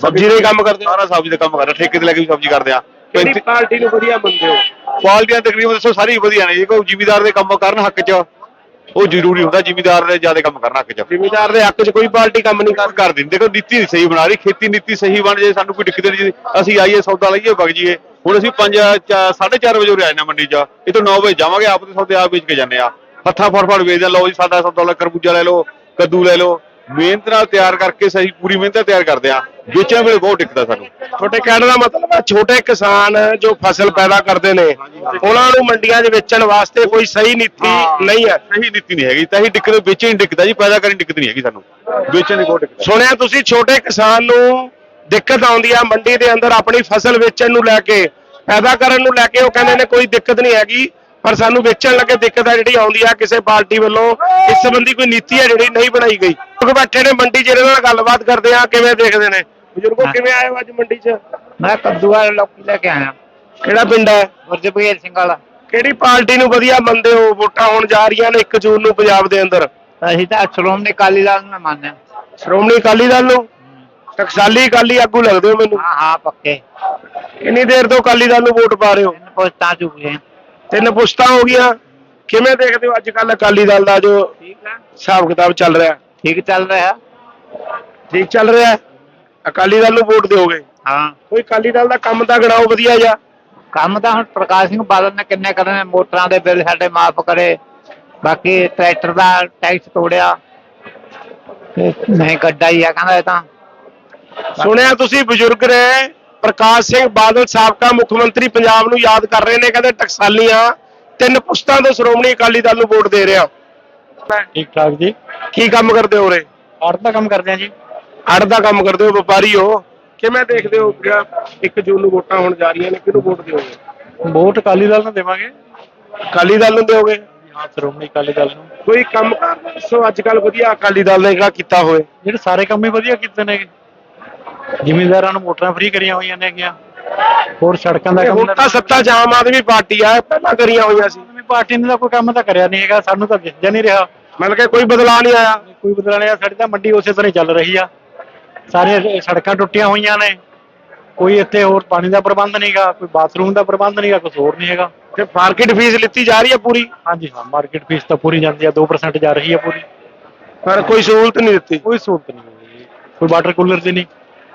ਸਬਜ਼ੀ ਦੇ ਕੰਮ ਕਰਦੇ ਹੋ? ਸਾਰਾ ਸਬਜ਼ੀ ਦਾ ਕੰਮ ਕਰਦਾ ਠੇਕੇ ਤੇ ਲੈ ਕੇ ਵੀ ਸਬਜ਼ੀ ਕਰਦੇ ਆ। ਕਿਹੜੀ ਪਾਰਟੀ ਨੂੰ ਵਧੀਆ ਮੰਨਦੇ ਹੋ? ਪਾਰਟੀਆਂ ਤਕਰੀਬਨ ਦੱਸੋ ਸਾਰੀ ਵਧੀਆ ਨੇ। ਜੇ ਕੋਈ ਜ਼ਿਮੀਦਾਰ ਦੇ ਕੰਮ ਕਰਨ ਹੱਕ 'ਚ ਉਹ ਜ਼ਰੂਰੀ ਹੁੰਦਾ ਜ਼ਿਮੀਦਾਰ ਦੇ ਜ਼ਿਆਦਾ ਕੰਮ ਕਰਨਾ ਹੱਕ 'ਚ। ਜ਼ਿਮੀਦਾਰ ਦੇ ਹੱਕ 'ਚ ਕੋਈ ਪਾਰਟੀ ਕੰਮ ਨਹੀਂ ਕਰ ਕਰ ਦਿੰਦੇ ਦੇਖੋ ਨੀਤੀ ਨਹੀਂ ਸਹੀ ਬਣਾ ਰਹੀ। ਖੇਤੀ ਨੀਤੀ ਸਹੀ ਬਣ ਜੇ ਸਾਨੂੰ ਕੋਈ ਦਿੱਕਤ ਨਹੀਂ ਅਸੀਂ ਆਈਏ ਸੌਦਾ ਲਈਏ ਵਗ ਜੀਏ ਹੁਣ ਅਸੀਂ 5 4:30 ਵਜੇ ਉਰੇ ਆਏ ਨਾ ਮੰਡੀ 'ਚ। ਇਹ ਤੋਂ 9 ਵਜੇ ਜਾਵਾਂਗੇ ਆਪ ਦੇ ਸੌਦੇ ਆਪ ਵੇਚ ਕੇ ਜਾਂਦੇ ਆ ਹੱਥਾਂ ਫੜ ਫੜ ਵੇਚਦੇ ਲਓ ਜੀ ਸਾਡਾ ਸੌਦਾ ਲੈ ਖਰਬੂਜਾ ਲੈ ਲਓ ਕੱਦੂ ਲੈ ਲਓ। ਮਿਹਨਤ ਨਾਲ ਤਿਆਰ ਕਰਕੇ ਸਹੀ ਪੂਰੀ ਮਿਹਨਤ ਨਾਲ ਤਿਆਰ ਕਰਦੇ ਆ। ਵੇਚਣ ਵੇਲੇ ਬਹੁਤ ਦਿੱਕਤ ਆ ਸਾਨੂੰ। ਛੋਟੇ ਕਹਿਣ ਦਾ ਮਤਲਬ ਹੈ ਛੋਟੇ ਕਿਸਾਨ ਜੋ ਫਸਲ ਪੈਦਾ ਕਰਦੇ ਨੇ ਉਹਨਾਂ ਨੂੰ ਮੰਡੀਆਂ 'ਚ ਵੇਚਣ ਵਾਸਤੇ ਕੋਈ ਸਹੀ ਨੀਤੀ ਨਹੀਂ ਹੈ। ਸਹੀ ਨੀਤੀ ਨਹੀਂ ਹੈਗੀ। ਤਾਂ ਹੀ ਦਿੱਕਤ ਵੇਚਣ ਦੀ ਦਿੱਕਤ ਆ ਜੀ ਪੈਦਾ ਕਰਨ ਦੀ ਦਿੱਕਤ ਨਹੀਂ ਹੈਗੀ ਸਾਨੂੰ। ਵੇਚਣ ਦੀ ਬਹੁਤ ਦਿੱਕਤ ਆ। ਸੁਣਿਆ ਤੁਸੀਂ ਛੋਟੇ ਕਿਸਾਨ ਨੂੰ ਦਿੱਕਤ ਆਉਂਦੀ ਆ ਮੰਡੀ ਦੇ ਅੰਦਰ ਆਪਣੀ ਫਸਲ ਵੇਚਣ ਨੂੰ ਲੈ ਕੇ ਪੈਦਾ ਕਰਨ ਨੂੰ ਲੈ ਕੇ ਉਹ ਕਹਿੰਦੇ ਨੇ ਕੋਈ ਦਿੱਕਤ ਨਹੀਂ ਹੈਗੀ। ਪਰ ਸਾਨੂੰ ਵੇਚਣ ਲੱਗੇ ਦਿੱਕਤ ਆ ਜਿਹੜੀ ਆਉਂਦੀ ਆ ਕਿਸੇ ਪਾਰਟੀ ਵੱਲੋਂ ਇਸ ਸੰਬੰਧੀ ਕੋਈ ਨੀਤੀ ਹੈ ਜਿਹੜੀ ਨਹੀਂ ਬਣਾਈ ਗਈ। ਲੋਕ ਬੈਠੇ ਨੇ ਮੰਡੀ ਇਹਨਾਂ ਨਾਲ ਗੱਲਬਾਤ ਕਰਦੇ ਆ ਕਿਵੇਂ ਦੇਖਦੇ ਨੇ? ਬਜ਼ੁਰਗੋ ਕਿਵੇਂ ਆਏ ਹੋ ਅੱਜ ਮੰਡੀ 'ਚ? ਮੈਂ ਕੱਦੂ ਵਾਲੇ ਲੋਕੀ ਲੈ ਕੇ ਆਇਆ। ਕਿਹੜਾ ਪਿੰਡ ਹੈ? ਗੁਰਜਪੀਰ ਸਿੰਘ ਵਾਲਾ। ਕਿਹੜੀ ਪਾਰਟੀ ਨੂੰ ਵਧੀਆ ਮੰਨਦੇ ਹੋ? ਵੋਟਾਂ ਹੋਣ ਜਾ ਰਹੀਆਂ ਨੇ 1 ਜੂਨ ਨੂੰ ਪੰਜਾਬ ਦੇ ਅੰਦਰ। ਅਸੀਂ ਤਾਂ ਸ਼੍ਰੋਮਣੀ ਅਕਾਲੀ ਦਲ ਨੂੰ ਮੰਨਦੇ ਸ਼੍ਰੋਮਣੀ ਅਕਾਲੀ ਦਲ ਨੂੰ? ਟਕਸਾਲੀ ਅਕਾਲੀ ਆਗੂ ਲੱਗਦੇ ਹੋ ਮੈਨੂੰ। ਹਾਂ ਹਾਂ ਪੱਕੇ। ਕਿੰਨੀ ਦੇਰ ਤੋਂ ਅਕਾਲੀ ਦਲ ਨੂੰ ਵੋਟ ਪਾ ਰਹੇ ਹੋ। ਪੋਸਟਾਂ ਚੁੱਕੇ ਤਿੰਨ ਪੁਸ਼ਤਾਂ ਹੋ ਗਈਆਂ। ਕਿਵੇਂ ਦੇਖਦੇ ਹੋ ਅੱਜ ਕੱਲ ਅਕਾਲੀ ਦਲ ਦਾ ਜੋ ਠੀਕ ਹੈ ਹਿਸਾਬ ਕਿਤਾਬ ਚੱਲ ਰਿਹਾ? ਠੀਕ ਚੱਲ ਰਿਹਾ। ਠੀਕ ਚੱਲ ਰਿਹਾ। ਹੈ? ਅਕਾਲੀ ਦਲ ਨੂੰ ਵੋਟ ਦਿਓਗੇ? ਹਾਂ। ਕੋਈ ਅਕਾਲੀ ਦਲ ਦਾ ਕੰਮ ਤਾਂ ਗਣਾਓ ਵਧੀਆ ਜਿਹਾ। ਕੰਮ ਤਾਂ ਹੁਣ ਪ੍ਰਕਾਸ਼ ਸਿੰਘ ਬਾਦਲ ਨੇ ਕਿੰਨੇ ਕਰਨੇ ਮੋਟਰਾਂ ਦੇ ਬਿੱਲ ਸਾਡੇ ਮਾਫ ਕਰੇ। ਬਾਕੀ ਟਰੈਕਟਰ ਦਾ ਟੈਕਸ ਤੋੜਿਆ। ਤੇ ਨਹੀਂ ਗੱਡਾ ਹੀ ਆ ਕਹਿੰਦਾ ਇਹ ਤਾਂ। ਸੁਣਿਆ ਤੁਸੀਂ ਬਜ਼ੁਰਗ ਨੇ? ਪ੍ਰਕਾਸ਼ ਸਿੰਘ ਬਾਦਲ ਸਾਬਕਾ ਮੁੱਖ ਮੰਤਰੀ ਪੰਜਾਬ ਨੂੰ ਯਾਦ ਕਰ ਰਹੇ ਨੇ ਕਹਿੰਦੇ ਟਕਸਾਲੀਆਂ ਤਿੰਨ ਪੁਸਤਾਂ ਤੋਂ ਸ਼੍ਰੋਮਣੀ ਅਕਾਲੀ ਦਲ ਨੂੰ ਵੋਟ ਦੇ ਰਿਹਾ ਠੀਕ ਠਾਕ ਜੀ। ਕੀ ਕੰਮ ਕਰਦੇ ਹੋ ਰੇ ਆਰਟ ਦਾ ਕੰਮ ਕਰਦੇ ਆ ਜੀ। ਅੜ ਦਾ ਕੰਮ ਕਰਦੇ ਹੋ ਵਪਾਰੀ ਹੋ। ਕਿਵੇਂ ਦੇਖਦੇ ਹੋ ਜਿਹੜਾ 1 ਜੂਨ ਨੂੰ ਵੋਟਾਂ ਹੋਣ ਜਾ ਰਹੀਆਂ ਨੇ ਕਿਹਨੂੰ ਵੋਟ ਦਿਓਗੇ? ਵੋਟ ਅਕਾਲੀ ਦਲ ਨੂੰ ਦੇਵਾਂਗੇ। ਅਕਾਲੀ ਦਲ ਨੂੰ ਦਿਓਗੇ? ਹਾਂ ਸ਼੍ਰੋਮਣੀ ਅਕਾਲੀ ਦਲ ਨੂੰ। ਕੋਈ ਕੰਮ ਕਾਰ ਦੱਸੋ ਅੱਜ ਕੱਲ ਵਧੀਆ ਅਕਾਲੀ ਦਲ ਨੇ ਕੀਤਾ ਹੋਵੇ ਜਿਹੜੇ ਸਾਰੇ ਕੰਮ ਹੀ ਵਧੀਆ ਕੀਤੇ ਨੇ ਜ਼ਿਮੀਂਦਾਰਾਂ ਨੂੰ ਮੋਟਰਾਂ ਫ੍ਰੀ ਕਰੀਆਂ ਹੋਈਆਂ ਨੇਗੀਆਂ ਹੋਰ ਸੜਕਾਂ ਦਾ ਤੇ ਕੰਮ ਹੁਣ ਤਾਂ ਸੱਤਾ 'ਚ ਆਮ ਆਦਮੀ ਪਾਰਟੀ ਆ ਪਹਿਲਾਂ ਕਰੀਆਂ ਹੋਈਆਂ ਸੀ। ਆਦਮੀ ਪਾਰਟੀ ਨੇ ਤਾਂ ਕੋਈ ਕੰਮ ਤਾਂ ਕਰਿਆ ਨਹੀਂ ਹੈਗਾ ਸਾਨੂੰ ਤਾਂ ਦਿਖਦਾ ਨਹੀਂ ਰਿਹਾ। ਮਤਲਬ ਕਿ ਕੋਈ ਬਦਲਾਅ ਨਹੀਂ ਆਇਆ। ਕੋਈ ਬਦਲਾ ਨਹੀਂ ਆਇਆ, ਸਾਡੀ ਤਾਂ ਮੰਡੀ ਉਸੇ ਤਰ੍ਹਾਂ ਹੀ ਚੱਲ ਰਹੀ ਆ। ਸਾਰੀਆਂ ਸੜਕਾਂ ਟੁੱਟੀਆਂ ਹੋਈਆਂ ਨੇ। ਕੋਈ ਇੱਥੇ ਹੋਰ ਪਾਣੀ ਦਾ ਪ੍ਰਬੰਧ ਨਹੀਂਗਾ ਕੋਈ ਬਾਥਰੂਮ ਦਾ ਪ੍ਰਬੰਧ ਨਹੀਂਗਾ ਕੁਝ ਹੋਰ ਨਹੀਂ ਹੈਗਾ। ਤੇ ਮਾਰਕੀਟ ਫੀਸ ਲਿੱਤੀ ਜਾ ਰਹੀ ਹੈ ਪੂਰੀ? ਹਾਂਜੀ ਹਾਂ ਮਾਰਕੀਟ ਫੀਸ ਤਾਂ ਪੂਰੀ ਜਾਂਦੀ ਆ 2% ਜਾ ਰਹੀ ਆ ਪੂਰੀ। ਪਰ ਕੋਈ ਸਹੂਲਤ ਨਹੀਂ ਦਿੱਤੀ। ਕੋਈ ਸਹੂਲਤ ਨਹੀਂ ਹੋਈ ਕੋਈ ਵਾਟਰ ਕੂਲਰ ਦੀ ਨਹੀਂ।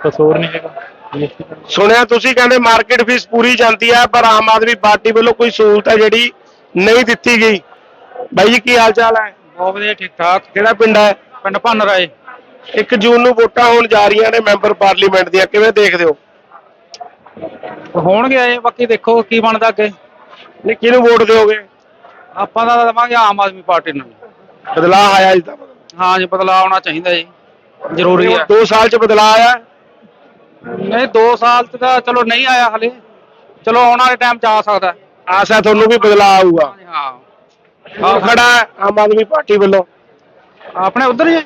ਕੁਛ ਹੋਰ ਨਹੀਂ ਹੈਗਾ। GST ਦਾ ਸੁਣਿਆ ਤੁਸੀਂ ਕਹਿੰਦੇ ਮਾਰਕੀਟ ਫੀਸ ਪੂਰੀ ਜਾਂਦੀ ਹੈ ਪਰ ਆਮ ਆਦਮੀ ਪਾਰਟੀ ਵੱਲੋਂ ਕੋਈ ਸਹੂਲਤ ਹੈ ਜਿਹੜੀ ਨਹੀਂ ਦਿੱਤੀ ਗਈ। ਬਾਈ ਜੀ ਕੀ ਹਾਲ ਚਾਲ ਹੈ ਬਹੁਤ ਵਧੀਆ ਠੀਕ ਠਾਕ। ਕਿਹੜਾ ਪਿੰਡ ਹੈ ਪਿੰਡ ਭੰਨ ਰਾਏ 1 ਜੂਨ ਨੂੰ ਵੋਟਾਂ ਹੋਣ ਜਾ ਰਹੀਆਂ ਨੇ ਮੈਂਬਰ ਪਾਰਲੀਮੈਂਟ ਦੀਆਂ ਕਿਵੇਂ ਦੇਖਦੇ ਹੋ? ਹੋਣਗੇ ਇਹ ਬਾਕੀ ਦੇਖੋ ਕੀ ਬਣਦਾ ਅੱਗੇ। ਨਹੀਂ ਕਿਹਨੂੰ ਵੋਟ ਦਿਓਗੇ? ਆਪਾਂ ਤਾਂ ਦੇਵਾਂਗੇ ਆਮ ਆਦਮੀ ਪਾਰਟੀ ਨੂੰ। ਬਦਲਾਅ ਆਇਆ ਜੀ ਹਾਂ ਜੀ ਬਦਲਾਅ ਆਉਣਾ ਚਾਹੀਦਾ ਜੀ। ਜ਼ਰੂਰੀ ਹੈ 2 ਸਾਲ 'ਚ ਬਦਲਾਅ ਆਇਆ। ਨਹੀਂ 2 ਸਾਲ ਚ ਤਾਂ ਚਲੋ ਨਹੀਂ ਆਇਆ ਹਲੇ। ਚਲੋ ਆਉਣ ਵਾਲੇ ਟਾਈਮ ਚ ਆ ਸਕਦਾ। ਆਸ ਹੈ ਤੁਹਾਨੂੰ ਵੀ ਬਦਲਾਅ ਆਊਗਾ। ਹਾਂ। ਆਹ ਖੜਾ ਹੈ ਆਮ ਆਦਮੀ ਪਾਰਟੀ ਵੱਲੋਂ। ਆਪਣੇ ਉਧਰ ਹੀ ਹੈ?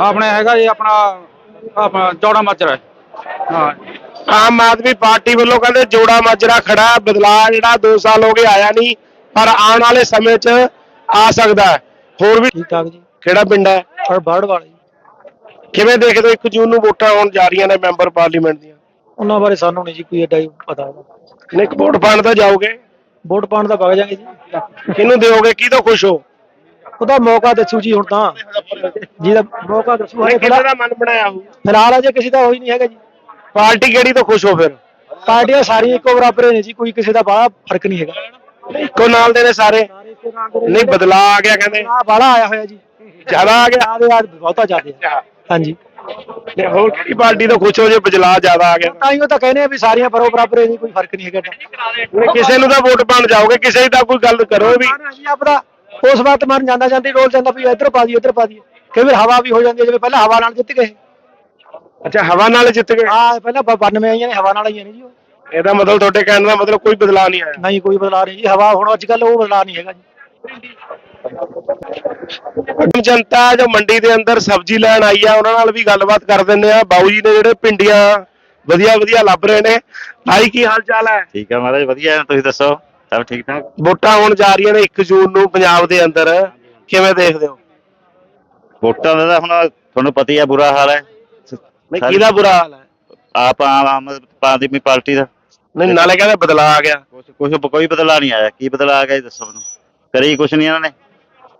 ਆਪਣੇ ਹੈਗਾ ਜੀ ਆਪਣਾ ਆਪਣਾ ਜੋੜਾ ਮਾਜਰਾ ਹਾਂ। ਆਮ ਆਦਮੀ ਪਾਰਟੀ ਵੱਲੋਂ ਕਹਿੰਦੇ ਜੋੜਾ ਮਾਜਰਾ ਖੜਾ ਹੈ ਬਦਲਾਅ ਜਿਹੜਾ 2 ਸਾਲ ਹੋ ਗਏ ਆਇਆ ਨਹੀਂ ਪਰ ਆਉਣ ਵਾਲੇ ਸਮੇਂ 'ਚ ਆ ਸਕਦਾ ਹੈ। ਹੋਰ ਵੀ ਠੀਕ ਠਾਕ ਜੀ। ਕਿਹੜਾ ਪਿੰਡ ਹੈ? ਔਰ ਬਾੜ ਵਾਲੇ ਕਿਵੇਂ ਦੇਖਦੇ ਹੋ 1 ਜੂਨ ਨੂੰ ਵੋਟਾਂ ਹੋਣ ਜਾ ਰਹੀਆਂ ਨੇ ਮੈਂਬਰ ਪਾਰਲੀਮੈਂਟ ਦੀਆਂ? ਉਹਨਾਂ ਬਾਰੇ ਸਾਨੂੰ ਨਹੀਂ ਜੀ ਕੋਈ ਐਡਾ ਹੀ ਪਤਾ। ਨਹੀਂ ਵੋਟ ਪਾਣ ਤਾਂ ਜਾਓਗੇ। ਵੋਟ ਪਾਉਣ ਦਾ ਵਗ ਜਾਗੇ ਜੀ। ਕਿਹਨੂੰ ਦਿਓਗੇ? ਕਿਹਦੋਂ ਖੁਸ਼ ਹੋ? ਉਹਦਾ ਮੌਕਾ ਦੱਸੂ ਜੀ ਹੁਣ ਤਾਂ। ਜਿਹਦਾ ਮੌਕਾ ਦੱਸੂ ਹਜੇ ਕਿਹਦਾ ਦਾ ਮਨ ਬਣਾਇਆ ਹੋ ਫਿਲਹਾਲ ਅਜੇ ਕਿਸੇ ਦਾ ਹੋਈ ਨਹੀਂ ਹੈਗਾ ਜੀ। ਪਾਰਟੀ ਕਿਹੜੀ ਤੋਂ ਖੁਸ਼ ਹੋ ਫਿਰ? ਪਾਰਟੀਆਂ ਸਾਰੀਆਂ ਇੱਕੋ ਬਰਾਬਰ ਨੇ ਜੀ ਕੋਈ ਕਿਸੇ ਦਾ ਬਾਹਲਾ ਫ਼ਰਕ ਨਹੀਂ ਹੈਗਾ। ਇੱਕੋ ਨਾਲ ਦੇ ਨੇ ਸਾਰੇ। ਨਹੀਂ ਬਦਲਾਅ ਆ ਗਿਆ ਕਹਿੰਦੇ। ਆ ਬਾਹਲਾ ਆਇਆ ਹੋਇਆ ਜੀ। ਜ਼ਿਆਦਾ ਆ ਗਿਆ। ਆ ਬਹੁਤਾ ਜ਼ਿਆਦਾ। ਹਾਂਜੀ। ਤੇ ਹੋਰ ਕਿਹੜੀ ਪਾਰਟੀ ਤੋਂ ਖੁਸ਼ ਹੋ ਜੇ ਬਦਲਾਅ ਜ਼ਿਆਦਾ ਆ ਗਿਆ? ਤਾਂ ਹੀ ਉਹ ਤਾਂ ਕਹਿੰਦੇ ਆ ਵੀ ਸਾਰੀਆਂ ਬਰੋ ਬਰਾਬਰ ਹੈ ਜੀ ਕੋਈ ਫ਼ਰਕ ਨਹੀਂ ਹੈਗਾ ਕਿਸੇ ਨੂੰ ਤਾਂ ਵੋਟ ਪਾਣ ਜਾਓਗੇ ਕਿਸੇ ਦੀ ਤਾਂ ਕੋਈ ਗੱਲ ਕਰੋ ਵੀ। ਜੀ ਆਪਦਾ ਉਸ ਵਕਤ ਮਨ ਜਾਂਦਾ ਜਾਂਦੀ ਰੋਲ ਜਾਂਦਾ ਵੀ ਇੱਧਰ ਪਾ ਦੀ ਇੱਧਰ ਪਾ ਦੀ ਕਈ ਵਾਰ ਹਵਾ ਵੀ ਹੋ ਜਾਂਦੀ ਹੈ ਜਿਵੇਂ ਪਹਿਲਾਂ ਹਵਾ ਨਾਲ ਜਿੱਤ ਗਏ। ਅੱਛਾ ਹਵਾ ਨਾਲ ਜਿੱਤ ਗਏ? ਆ ਪਹਿਲਾਂ 92 ਆਈਆਂ ਨੇ ਹਵਾ ਨਾਲ ਆਈਆਂ ਨੇ ਜੀ ਉਹ। ਇਹਦਾ ਮਤਲਬ ਤੁਹਾਡੇ ਕਹਿਣ ਦਾ ਮਤਲਬ ਕੋਈ ਬਦਲਾਅ ਨਹੀਂ ਆਇਆ? ਨਹੀਂ ਕੋਈ ਬਦਲਾਅ ਨਹੀਂ ਜੀ ਹਵਾ ਹੁਣ ਅੱਜ ਕੱਲ ਉਹ ਬਦਲਾਅ ਨਹੀਂ ਹੈਗਾ ਜੀ। ਆਮ ਜਨਤਾ ਜੋ ਮੰਡੀ ਦੇ ਅੰਦਰ ਸਬਜ਼ੀ ਲੈਣ ਆਈ ਆ ਉਹਨਾਂ ਨਾਲ ਵੀ ਗੱਲਬਾਤ ਕਰ ਦਿੰਦੇ ਆ। ਬਾਊ ਜੀ ਨੇ ਜਿਹੜੇ ਪਿੰਡੀਆਂ ਵਧੀਆ ਵਧੀਆ ਲੱਭ ਰਹੇ ਨੇ। ਭਾਈ ਕੀ ਹਾਲ ਚਾਲ ਹੈ? ਠੀਕ ਹੈ ਮਹਾਰਾਜ ਵਧੀਆ। ਤੁਸੀਂ ਦੱਸੋ ਸਭ ਠੀਕ ਠਾਕ? ਵੋਟਾਂ ਹੋਣ ਜਾ ਰਹੀਆਂ ਨੇ 1 ਜੂਨ ਨੂੰ ਪੰਜਾਬ ਦੇ ਅੰਦਰ। ਕਿਵੇਂ ਦੇਖਦੇ ਹੋ? ਵੋਟਾਂ ਦਾ ਤਾਂ ਹੁਣ ਤੁਹਾਨੂੰ ਪਤਾ ਹੀ ਆ ਬੁਰਾ ਹਾਲ ਹੈ। ਨਹੀਂ ਕਿਹਦਾ ਬੁਰਾ ਹਾਲ ਹੈ? ਆਪ ਆਮ ਆਦਮੀ ਪਾਰਟੀ ਦਾ ਨਹੀਂ ਨਾਲੇ ਕਹਿੰਦੇ ਬਦਲਾਅ ਆ ਗਿਆ। ਕੁਛ ਕੁਛ ਕੋਈ ਬਦਲਾ ਨਹੀਂ ਆਇਆ। ਕੀ ਬਦਲਾ ਆ ਗਿਆ ਦੱਸੋ ਮੈਨੂੰ। ਕਰੀ ਕੁਛ ਨਹੀਂ ਇਹਨਾਂ ਨੇ।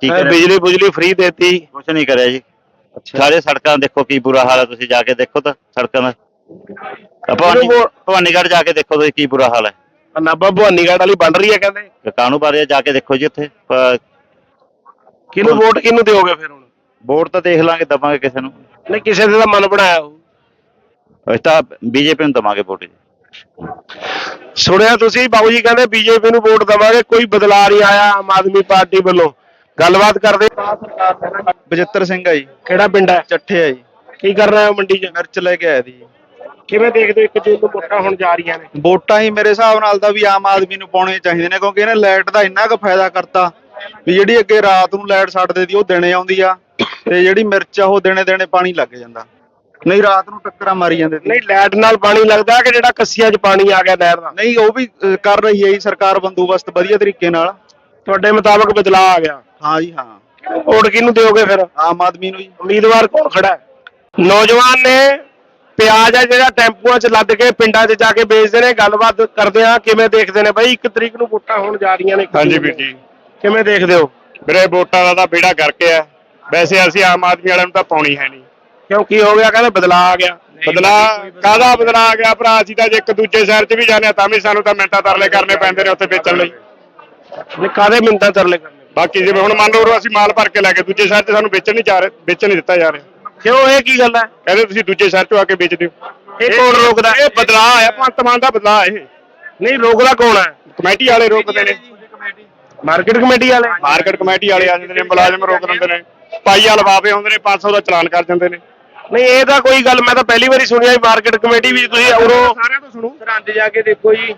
ਕੀ ਐ ਕਰਿਆ? ਬਿਜਲੀ ਬੁਜਲੀ ਫ੍ਰੀ ਦੇਤੀ ਕੁਛ ਨਹੀਂ ਕਰਿਆ ਜੀ। ਸਾਰੇ ਸੜਕਾਂ ਦੇਖੋ ਕੀ ਬੁਰਾ ਹਾਲ ਹੈ ਤੁਸੀਂ ਜਾ ਕੇ ਦੇਖੋ ਤਾਂ ਸੜਕਾਂ ਦਾ। ਭਵਾਨੀ ਭਵਾਨੀਗੜ੍ਹ ਜਾ ਕੇ ਦੇਖੋ ਤੁਸੀਂ ਕੀ ਬੁਰਾ ਹਾਲ ਹੈ ਨਾਬਾ ਭਵਾਨੀਗੜ੍ਹ ਵਾਲੀ ਬਣ ਰਹੀ ਹੈ ਕਹਿੰਦੇ। ਕਾਨੂੰ ਬਾਰੇ ਜਾ ਕੇ ਦੇਖੋ ਜੀ ਉੱਥੇ। ਪ- ਕਿਹਨੂੰ ਵੋਟ ਕਿਹਨੂੰ ਦਿਓਗੇ ਫਿਰ ਹੁਣ? ਵੋਟ ਤਾਂ ਦੇਖ ਲਾਂਗੇ ਦਵਾਂਗੇ ਕਿਸੇ ਨੂੰ। ਨਹੀਂ ਕਿਸੇ ਦੇ ਤਾਂ ਮਨ ਬਣਾਇਆ ਹੋ ਅਸੀਂ ਤਾਂ ਬੀਜੇਪੀ ਨੂੰ ਦਵਾਂਗੇ ਵੋਟ ਜੀ। ਸੁਣਿਆ ਤੁਸੀਂ? ਬਾਬੂ ਜੀ ਕਹਿੰਦੇ ਬੀਜੇਪੀ ਨੂੰ ਵੋਟ ਦਵਾਂਗੇ ਕੋਈ ਬਦਲਾਅ ਨਹੀਂ ਆਇਆ ਆਮ ਆਦਮੀ ਪਾਰਟੀ ਵੱਲੋਂ। ਗੱਲਬਾਤ ਕਰਦੇ ਬਜਿੱਤਰ ਸਿੰਘ ਆ ਜੀ। ਕਿਹੜਾ ਪਿੰਡ ਹੈ? ਚੱਠੇ ਆ ਜੀ। ਕੀ ਕਰ ਰਹੇ ਹੋ ਮੰਡੀ 'ਚ? ਮਿਰਚ ਲੈ ਕੇ ਆਇਆ ਦੀ ਜੀ। ਕਿਵੇਂ ਦੇਖਦੇ ਹੋ 1 ਜੂਨ ਨੂੰ ਵੋਟਾਂ ਹੁਣ ਜਾ ਰਹੀਆਂ ਨੇ? ਵੋਟਾਂ ਹੀ ਮੇਰੇ ਹਿਸਾਬ ਨਾਲ ਤਾਂ ਵੀ ਆਮ ਆਦਮੀ ਨੂੰ ਪਾਉਣੇ ਚਾਹੀਦੇ ਨੇ ਕਿਉਂਕਿ ਇਹਨੇ ਲਾਈਟ ਦਾ ਇੰਨਾ ਕੁ ਫਾਇਦਾ ਕਰਤਾ ਵੀ ਜਿਹੜੀ ਅੱਗੇ ਰਾਤ ਨੂੰ ਲਾਈਟ ਛੱਡਦੇ ਦੀ ਉਹ ਦਿਨੇ ਆਉਂਦੀ ਆ ਤੇ ਜਿਹੜੀ ਮਿਰਚ ਆ ਉਹ ਦਿਨੇ ਦਿਨੇ ਪਾਣੀ ਲੱਗ ਜਾਂਦਾ। ਨਹੀਂ ਰਾਤ ਨੂੰ ਟੱਕਰਾਂ ਮਾਰੀ ਜਾਂਦੇ ਸੀ। ਨਹੀਂ ਲਾਈਟ ਨਾਲ ਪਾਣੀ ਲੱਗਦਾ ਕਿ ਜਿਹੜਾ ਕੱਸੀਆਂ 'ਚ ਪਾਣੀ ਆ ਗਿਆ ਨਹਿਰ ਦਾ? ਨਹੀਂ ਉਹ ਵੀ ਕਰ ਰਹੀ ਹੈ ਜੀ ਸਰਕਾਰ ਬੰਦੋਬਸਤ ਵਧੀਆ ਤਰੀਕੇ ਨਾਲ। ਤੁਹਾਡੇ ਮੁਤਾਬਕ ਬਦਲਾਅ ਆ ਗਿਆ? ਹਾਂ ਜੀ ਹਾਂ। ਵੋਟ ਕਿਹਨੂੰ ਦਿਓਗੇ ਫਿਰ? ਆਮ ਆਦਮੀ ਨੂੰ ਜੀ। ਉਮੀਦਵਾਰ ਕੌਣ ਖੜਾ ਹੈ? ਨੌਜਵਾਨ ਨੇ ਪਿਆਜ਼ ਆ ਜਿਹੜਾ ਟੈਂਪੂਆਂ 'ਚ ਲੱਦ ਕੇ ਪਿੰਡਾਂ 'ਚ ਜਾ ਕੇ ਵੇਚਦੇ ਨੇ। ਗੱਲਬਾਤ ਕਰਦੇ ਆ ਕਿਵੇਂ ਦੇਖਦੇ ਨੇ ਬਾਈ? 1 ਤਰੀਕ ਨੂੰ ਵੋਟਾਂ ਹੋਣ ਜਾ ਰਹੀਆਂ ਨੇ। ਹਾਂਜੀ ਵੀਰ ਜੀ। ਕਿਵੇਂ ਦੇਖਦੇ ਹੋ? ਵੀਰੇ ਵੋਟਾਂ ਦਾ ਤਾਂ ਬੇੜਾ ਕਰਕੇ ਆ। ਵੈਸੇ ਅਸੀਂ ਆਮ ਆਦਮੀ ਵਾਲਿਆਂ ਨੂੰ ਤਾਂ ਪਾਉਣੀ ਹੈ ਨਹੀਂ। ਕਿਉਂ ਕੀ ਹੋ ਗਿਆ ਕਹਿੰਦੇ ਬਦਲਾਅ ਆ ਗਿਆ। ਬਦਲਾ ਕਾਹਦਾ ਬਦਲਾ ਆ ਗਿਆ? ਭਰਾ ਅਸੀਂ ਤਾਂ ਜੇ ਇੱਕ ਦੂਜੇ ਸ਼ਹਿਰ 'ਚ ਵੀ ਜਾਂਦੇ ਆ ਤਾਂ ਵੀ ਸਾਨੂੰ ਤਾਂ ਮਿੰਟਾਂ ਤਰਲੇ ਕਰਨੇ ਪੈਂਦੇ ਨੇ ਉੱਥੇ ਵੇਚਣ ਲਈ। ਨੇ ਕਾਦੇ ਮਿੰਤਾਂ ਤਰਲੇ ਕਰਨੇ ਬਾਕੀ ਜਿਵੇਂ ਹੁਣ ਮੰਨ ਲਓ ਅਸੀਂ ਮਾਲ ਭਰ ਕੇ ਲੈ ਕੇ ਦੂਜੇ ਸ਼ਹਿਰ 'ਚ ਸਾਨੂੰ ਵੇਚਣ ਨਹੀਂ ਜਾ ਰਹੇ ਵੇਚਣ ਨਹੀਂ ਦਿੱਤਾ ਜਾ ਰਿਹਾ। ਕਿਉਂ ਇਹ ਕੀ ਗੱਲ ਹੈ? ਕਹਿੰਦੇ ਤੁਸੀਂ ਦੂਜੇ ਸ਼ਹਿਰ 'ਚੋਂ ਆ ਕੇ ਵੇਚ ਦਿਓ ਇਹ ਕੌਣ ਰੋਕਦਾ? ਇਹ ਬਦਲਾਅ ਹੈ ਭਗਵੰਤ ਮਾਨ ਦਾ ਬਦਲਾਅ ਇਹ। ਨਹੀਂ ਰੋਕਦਾ ਕੌਣ ਹੈ? ਕਮੇਟੀ ਵਾਲੇ ਰੋਕਦੇ ਨੇ। ਮਾਰਕੀਟ ਕਮੇਟੀ ਵਾਲੇ? ਮਾਰਕੀਟ ਕਮੇਟੀ ਵਾਲੇ ਆ ਜਾਂਦੇ ਨੇ ਮੁਲਾਜ਼ਮ ਰੋਕ ਦਿੰਦੇ ਨੇ। ਪਾਈਆ ਲਫਾਫੇ ਆਉਂਦੇ ਨੇ 500 ਦਾ ਚਲਾਨ ਕਰ ਜਾਂਦੇ ਨੇ। ਨਹੀਂ ਇਹ ਤਾਂ ਕੋਈ ਗੱਲ ਮੈਂ ਤਾਂ ਪਹਿਲੀ ਵਾਰੀ ਸੁਣਿਆ ਵੀ ਮਾਰਕੀਟ ਕਮੇਟੀ ਵੀ ਤੁਸੀਂ ਉਰੋਂ ਸਾਰਿਆਂ ਤੋਂ ਸੁਣੋ। ਸਰਹੰਦ ਜਾ ਕੇ ਦੇਖੋ ਜੀ।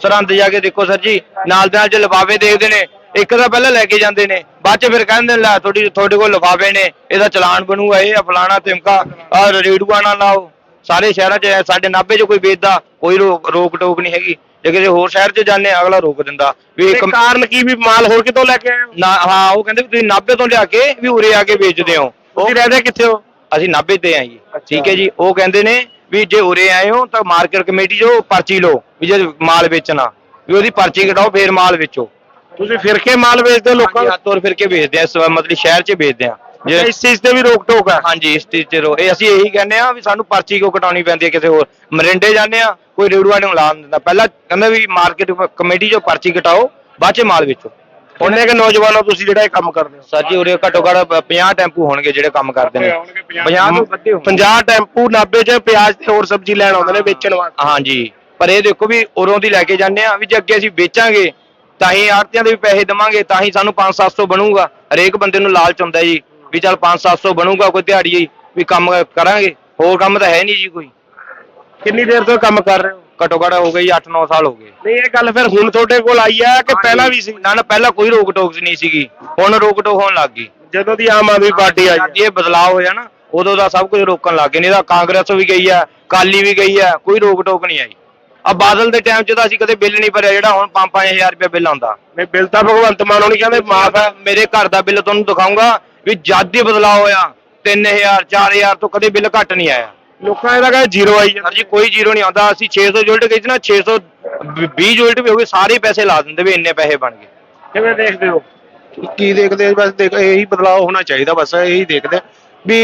ਸਰਹੰਦ ਜਾ ਕੇ ਦੇਖੋ ਸਰ ਜੀ ਨਾਲ ਦੇ ਨਾਲ ਜੇ ਲਿਫਾਫੇ ਦੇਖਦੇ ਨੇ ਇੱਕ ਤਾਂ ਪਹਿਲਾਂ ਲੈ ਕੇ ਜਾਂਦੇ ਨੇ ਬਾਅਦ ਚ ਫਿਰ ਕਹਿੰਦੇ ਨੇ ਲੈ ਤੁਹਾਡੀ ਤੁਹਾਡੇ ਕੋਲ ਲਿਫਾਫੇ ਨੇ ਇਹਦਾ ਚਲਾਨ ਬਣੂਗਾ ਇਹ ਆ ਫਲਾਣਾ ਤਿਮਕਾ ਆ ਰੇਡੂਆ ਨਾ ਲਾਓ। ਸਾਰੇ ਸ਼ਹਿਰਾਂ 'ਚ ਸਾਡੇ ਨਾਭੇ 'ਚ ਕੋਈ ਵੇਚਦਾ ਕੋਈ ਰੋਕ ਟੋਕ ਨਹੀਂ ਹੈਗੀ। ਜੇ ਕਿਸੇ ਹੋਰ ਸ਼ਹਿਰ 'ਚ ਜਾਂਦੇ ਆ, ਅਗਲਾ ਰੋਕ ਦਿੰਦਾ। ਵੀ ਇੱਕ ਕਾਰਨ ਕੀ ਵੀ ਮਾਲ ਹੋਰ ਕਿਤੋਂ ਲੈ ਕੇ ਆਏ ਹੋ? ਨਾ ਹਾਂ ਉਹ ਕਹਿੰਦੇ ਵੀ ਤੁਸੀਂ ਨਾਭੇ ਤੋਂ ਲਿਆ ਕੇ ਵੀ ਉਰੇ ਆ ਕੇ ਵੇਚਦੇ ਹੋ। ਤੁਸੀਂ ਰਹਿੰਦੇ ਕਿੱਥੇ ਹੋ? ਅਸੀਂ ਨਾਭੇ ਤੇ ਆਂ ਜੀ। ਠੀਕ ਹੈ ਜੀ ਉਹ ਕਹਿੰਦੇ ਨੇ ਵੀ ਜੇ ਉਰੇ ਆਏ ਹੋ ਤਾਂ ਮਾਰਕੀਟ ਕਮੇਟੀ ਜੋ ਪਰਚੀ ਲਓ ਵੀ ਜੇ ਮਾਲ ਵੇਚਣਾ ਵੀ ਉਹਦੀ ਪਰਚੀ ਕਟਾਓ ਫੇਰ ਮਾਲ ਵੇਚੋ। ਤੁਸੀਂ ਫਿਰ ਕੇ ਮਾਲ ਵੇਚਦੇ ਲੋਕਾਂ ਨੂੰ? ਹੱਥ ਫਿਰ ਕੇ ਵੇਚਦੇ ਆ ਇਸ ਵਾਰ ਮਤਲਬ ਸ਼ਹਿਰ 'ਚ ਵੇਚਦੇ ਆ ਜੇ ਇਸ ਚੀਜ਼ ਤੇ ਵੀ ਰੋਕ ਟੋਕ ਹੈ? ਹਾਂਜੀ ਇਸ ਚੀਜ਼ 'ਚ ਰੋ ਇਹ ਅਸੀਂ ਇਹੀ ਕਹਿੰਦੇ ਆ ਵੀ ਸਾਨੂੰ ਪਰਚੀ ਕਿਉਂ ਕਟਾਉਣੀ ਪੈਂਦੀ ਹੈ ਕਿਸੇ ਹੋਰ? ਮਰਿੰਡੇ ਜਾਂਦੇ ਆ ਕੋਈ ਰੇੜੂਆ ਨੂੰ ਲਾ ਦਿੰਦਾ। ਪਹਿਲਾਂ ਕਹਿੰਦਾ ਵੀ ਮਾਰਕੀਟ ਕਮੇਟੀ ਜੋ ਪਰਚੀ ਕਟਾਓ ਬਾਅਦ 'ਚ ਮਾਲ ਵੇਚੋ। ਉਹਨੇ ਕਿ ਨੌਜਵਾਨੋ ਤੁਸੀਂ ਜਿਹੜਾ ਇਹ ਕੰਮ ਕਰਦੇ ਹੋ। ਸਰ ਜੀ ਉਰੇ ਘੱਟੋ ਘੱਟ 50 ਟੈਂਪੂ ਹੋਣਗੇ ਜਿਹੜੇ ਕੰਮ ਕਰਦੇ ਨੇ। 50 ਤੋਂ ਵੱਧੇ ਹੋਣਗੇ। 50 ਟੈਂਪੂ ਨਾਭੇ 'ਚ ਪਿਆਜ਼ ਤੇ ਹੋਰ ਸਬਜ਼ੀ ਲੈਣ ਆਉਂਦੇ ਨੇ ਵੇਚਣ ਵਾਸਤੇ। ਹਾਂਜੀ ਪਰ ਇਹ ਦੇਖੋ ਵੀ ਉਰੋਂ ਦੀ ਲੈ ਕੇ ਜਾਂਦੇ ਆ ਵੀ ਜੇ ਅੱਗੇ ਅਸੀਂ ਵੇਚਾਂਗੇ ਤਾਂ ਹੀ ਆੜਤੀਆਂ ਦੇ ਵੀ ਪੈਸੇ ਦੇਵਾਂਗੇ ਤਾਂ ਹੀ ਸਾਨੂੰ 5-700 ਬਣੂਗਾ। ਹਰੇਕ ਬੰਦੇ ਨੂੰ ਲਾਲਚ ਹੁੰਦਾ ਜੀ ਵੀ ਚੱਲ 5-700 ਬਣੂਗਾ ਕੋਈ ਦਿਹਾੜੀ ਵੀ ਕੰਮ ਕਰਾਂਗੇ ਹੋਰ ਕੰਮ ਤਾਂ ਹੈ ਨਹੀਂ ਜੀ ਕੋਈ। ਕਿੰਨੀ ਦੇਰ ਤੋਂ ਕੰਮ ਕਰ ਰਹੇ ਹੋ? ਘੱਟੋ ਘੱਟ ਹੋ ਗਈ 8-9 ਸਾਲ ਹੋ ਗਏ। ਨਹੀਂ ਇਹ ਗੱਲ ਫਿਰ ਹੁਣ ਤੁਹਾਡੇ ਕੋਲ ਆਈ ਹੈ ਕਿ ਪਹਿਲਾਂ ਵੀ ਸੀ? ਨਾ ਨਾ ਪਹਿਲਾਂ ਕੋਈ ਰੋਕ ਟੋਕ ਨਹੀਂ ਸੀਗੀ। ਹੁਣ ਰੋਕ ਟੋਕ ਹੋਣ ਲੱਗ ਗਈ। ਜਦੋਂ ਦੀ ਆਮ ਆਦਮੀ ਪਾਰਟੀ ਆਈ ਹੈ ਇਹ ਬਦਲਾਅ ਹੋਇਆ ਨਾ ਉਦੋਂ ਦਾ ਸਭ ਕੁਝ ਰੋਕਣ ਲੱਗ ਗਏ। ਨਹੀਂ ਤਾਂ ਕਾਂਗਰਸ ਵੀ ਗਈ ਆ ਕਾਲੀ ਵੀ ਗਈ ਆ ਕੋਈ ਰੋਕ ਟੋਕ ਨਹੀਂ ਆਈ। ਆ ਬਾਦਲ ਦੇ ਟਾਈਮ 'ਚ ਤਾਂ ਅਸੀਂ ਕਦੇ ਬਿੱਲ ਨਹੀਂ ਭਰਿਆ ਜਿਹੜਾ ਹੁਣ 5-5000 ਰੁਪਏ ਬਿੱਲ ਆਉਂਦਾ। ਨਹੀਂ ਬਿੱਲ ਤਾਂ ਭਗਵੰਤ ਮਾਨ ਹੋਣੀ ਕਹਿੰਦੇ ਮਾਫ ਹੈ ਮੇਰੇ ਘਰ ਦਾ ਬਿੱਲ ਤੁਹਾਨੂੰ ਦਿਖਾਉਂਗਾ ਵੀ ਜਦ ਹੀ ਬਦਲਾਅ ਹੋਇਆ 3000 4000 ਤੋਂ ਕਦੇ ਬਿੱਲ ਘੱਟ ਨਹੀਂ ਆਇਆ। ਲੋਕਾਂ ਇਹਦਾ ਕਹਿੰਦੇ ਜ਼ੀਰੋ ਆਈ ਸਰ ਜੀ ਕੋਈ ਜ਼ੀਰੋ ਨਹੀਂ ਆਉਂਦਾ। ਅਸੀਂ 600 ਯੂਨਿਟ ਗਈ ਸੀ ਨਾ 620 ਯੂਨਿਟ ਵੀ ਹੋ ਗਏ ਸਾਰੇ ਪੈਸੇ ਲਾ ਦਿੰਦੇ ਵੀ ਇੰਨੇ ਪੈਸੇ ਬਣ ਗਏ। ਕਿਵੇਂ ਦੇਖਦੇ ਹੋ? ਕੀ ਦੇਖਦੇ ਆ? ਬਸ ਦੇਖ ਇਹੀ ਬਦਲਾਅ ਹੋਣਾ ਚਾਹੀਦਾ ਬਸ ਇਹੀ ਦੇਖਦੇ ਆ। ਵੀ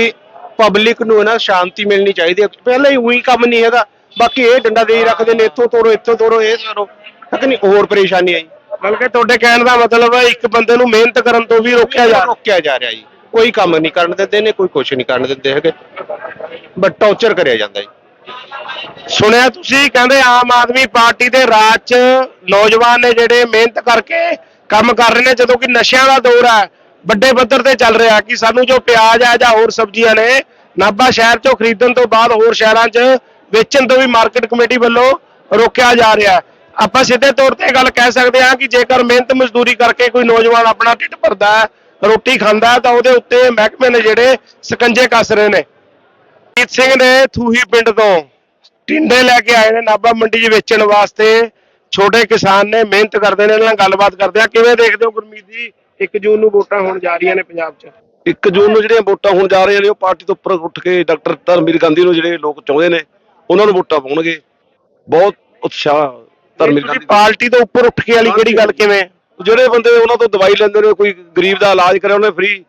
ਪਬਲਿਕ ਨੂੰ ਨਾ ਸ਼ਾਂਤੀ ਮਿਲਣੀ ਚਾਹੀਦੀ ਹੈ ਪਹਿਲਾਂ ਹੀ ਉਹੀ ਕੰਮ ਨਹੀਂ ਹੈਗਾ। ਬਾਕੀ ਇਹ ਡੰਡਾ ਦੇ ਹੀ ਰੱਖਦੇ ਨੇ ਇੱਥੋਂ ਤੋੜੋ ਇੱਥੋਂ ਤੋੜੋ ਇਹ ਕਰੋ ਤੱਕ ਨਹੀਂ ਹੋਰ ਪਰੇਸ਼ਾਨੀ ਆਈ। ਬਲਕਿ ਤੁਹਾਡੇ ਕਹਿਣ ਦਾ ਮਤਲਬ ਹੈ ਇੱਕ ਬੰਦੇ ਨੂੰ ਮਿਹਨਤ ਕਰਨ ਤੋਂ ਵੀ ਰੋਕਿਆ ਜਾ ਰਿਹਾ ਰੋਕਿਆ ਜਾ ਰਿਹਾ ਜੀ। ਕੋਈ ਕੰਮ ਨਹੀਂ ਕਰਨ ਦਿੰਦੇ ਨੇ, ਕੋਈ ਕੁਛ ਨਹੀਂ ਕਰਨ ਦਿੰਦੇ ਹੈਗੇ। ਬਟ ਟੌਰਚਰ ਕਰਿਆ ਜਾਂਦਾ ਜੀ। ਸੁਣਿਆ ਤੁਸੀਂ, ਕਹਿੰਦੇ ਆਮ ਆਦਮੀ ਪਾਰਟੀ ਦੇ ਰਾਜ 'ਚ ਨੌਜਵਾਨ ਨੇ ਜਿਹੜੇ ਮਿਹਨਤ ਕਰਕੇ ਕੰਮ ਕਰ ਰਹੇ ਨੇ, ਜਦੋਂ ਕਿ ਨਸ਼ਿਆਂ ਦਾ ਦੌਰ ਹੈ, ਵੱਡੇ ਪੱਧਰ ਤੇ ਚੱਲ ਰਿਹਾ ਕਿ ਸਾਨੂੰ ਜੋ ਪਿਆਜ਼ ਹੈ ਜਾਂ ਹੋਰ ਸਬਜ਼ੀਆਂ ਨੇ, ਨਾਭਾ ਸ਼ਹਿਰ 'ਚੋਂ ਖਰੀਦਣ ਤੋਂ ਬਾਅਦ ਹੋਰ ਸ਼ਹਿਰਾਂ 'ਚ ਵੇਚਣ ਤੋਂ ਵੀ ਮਾਰਕੀਟ ਕਮੇਟੀ ਵੱਲੋਂ ਰੋਕਿਆ ਜਾ ਰਿਹਾ ਆਪਾਂ ਸਿੱਧੇ ਤੌਰ ਤੇ ਗੱਲ ਕਹਿ ਸਕਦੇ ਹਾਂ ਕਿ ਜੇਕਰ ਮਿਹਨਤ ਮਜ਼ਦੂਰੀ ਕਰਕੇ ਕੋਈ ਨੌਜਵਾਨ ਆਪਣਾ ਢਿੱਡ ਭਰਦਾ ਹੈ ਰੋਟੀ ਖਾਂਦਾ ਤਾਂ ਉਹਦੇ ਉੱਤੇ ਮਹਿਕਮੇ ਨੇ ਜਿਹੜੇ ਸਕੰਜੇ ਕੱਸ ਰਹੇ ਨੇ। ਜੀਤ ਸਿੰਘ ਨੇ ਥੂਹੀ ਪਿੰਡ ਤੋਂ ਟਿੰਡੇ ਲੈ ਕੇ ਆਏ ਨੇ ਨਾਭਾ ਮੰਡੀ 'ਚ ਵੇਚਣ ਵਾਸਤੇ। ਛੋਟੇ ਕਿਸਾਨ ਨੇ ਮਿਹਨਤ ਕਰਦੇ ਨੇ ਇਹਨਾਂ ਨਾਲ ਗੱਲਬਾਤ ਕਰਦੇ ਆ। ਕਿਵੇਂ ਦੇਖਦੇ ਹੋ ਗੁਰਮੀਤ ਜੀ 1 ਜੂਨ ਨੂੰ ਵੋਟਾਂ ਹੋਣ ਜਾ ਰਹੀਆਂ ਨੇ ਪੰਜਾਬ 'ਚ? 1 ਜੂਨ ਨੂੰ ਜਿਹੜੀਆਂ ਵੋਟਾਂ ਹੋਣ ਜਾ ਰਹੀਆਂ ਨੇ ਉਹ ਪਾਰਟੀ ਤੋਂ ਉੱਪਰ ਉੱਠ ਕੇ ਡਾਕਟਰ ਧਰਮਵੀਰ ਗਾਂਧੀ ਨੂੰ ਜਿਹੜੇ ਲੋਕ ਚਾਹੁੰਦੇ ਨੇ ਉਹਨਾਂ ਨੂੰ ਵੋਟਾਂ ਪਾਉਣਗੇ। ਬਹੁਤ ਉਤਸ਼ਾਹ ਧਰਮਵੀਰ ਤੁਸੀਂ ਗਾਂਧੀ ਪਾਰਟੀ ਤੋਂ ਉੱਪਰ ਉੱਠ ਕੇ ਵਾਲੀ ਕਿਹੜੀ ਗੱਲ ਕਿਵੇਂ? ਜਿਹੜੇ ਬੰਦੇ ਉਹਨਾਂ ਤੋਂ ਦਵਾਈ ਲੈਂਦੇ ਨੇ ਕੋਈ ਗਰੀਬ ਦਾ ਇਲਾਜ ਕਰਿਆ ਉਹਨੇ ਫ੍ਰੀ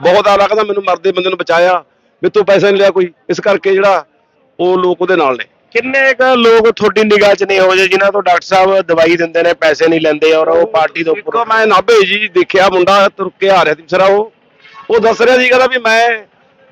ਬਹੁਤ ਆ ਲੱਗਦਾ ਮੈਨੂੰ ਮਰਦੇ ਬੰਦੇ ਨੂੰ ਬਚਾਇਆ ਮੇਰੇ ਤੋਂ ਪੈਸਾ ਨਹੀਂ ਲਿਆ ਕੋਈ। ਇਸ ਕਰਕੇ ਜਿਹੜਾ ਉਹ ਲੋਕ ਉਹਦੇ ਨਾਲ ਨੇ। ਕਿੰਨੇ ਕੁ ਲੋਕ ਤੁਹਾਡੀ ਨਿਗਾਹ 'ਚ ਨਹੀਂ ਹੋ ਜੇ ਜਿਨ੍ਹਾਂ ਤੋਂ ਡਾਕਟਰ ਸਾਹਿਬ ਦਵਾਈ ਦਿੰਦੇ ਨੇ ਪੈਸੇ ਨਹੀਂ ਲੈਂਦੇ ਔਰ ਉਹ ਪਾਰਟੀ ਤੋਂ ਇੱਕ ਉੱਪਰ ਮੈਂ ਨਾਭੇ ਜੀ ਦੇਖਿਆ ਮੁੰਡਾ ਤੁਰ ਕੇ ਆ ਰਿਹਾ ਸੀ ਵਿਚਾਰਾ ਉਹ। ਉਹ ਦੱਸ ਰਿਹਾ ਸੀ ਕਹਿੰਦਾ ਵੀ ਮੈਂ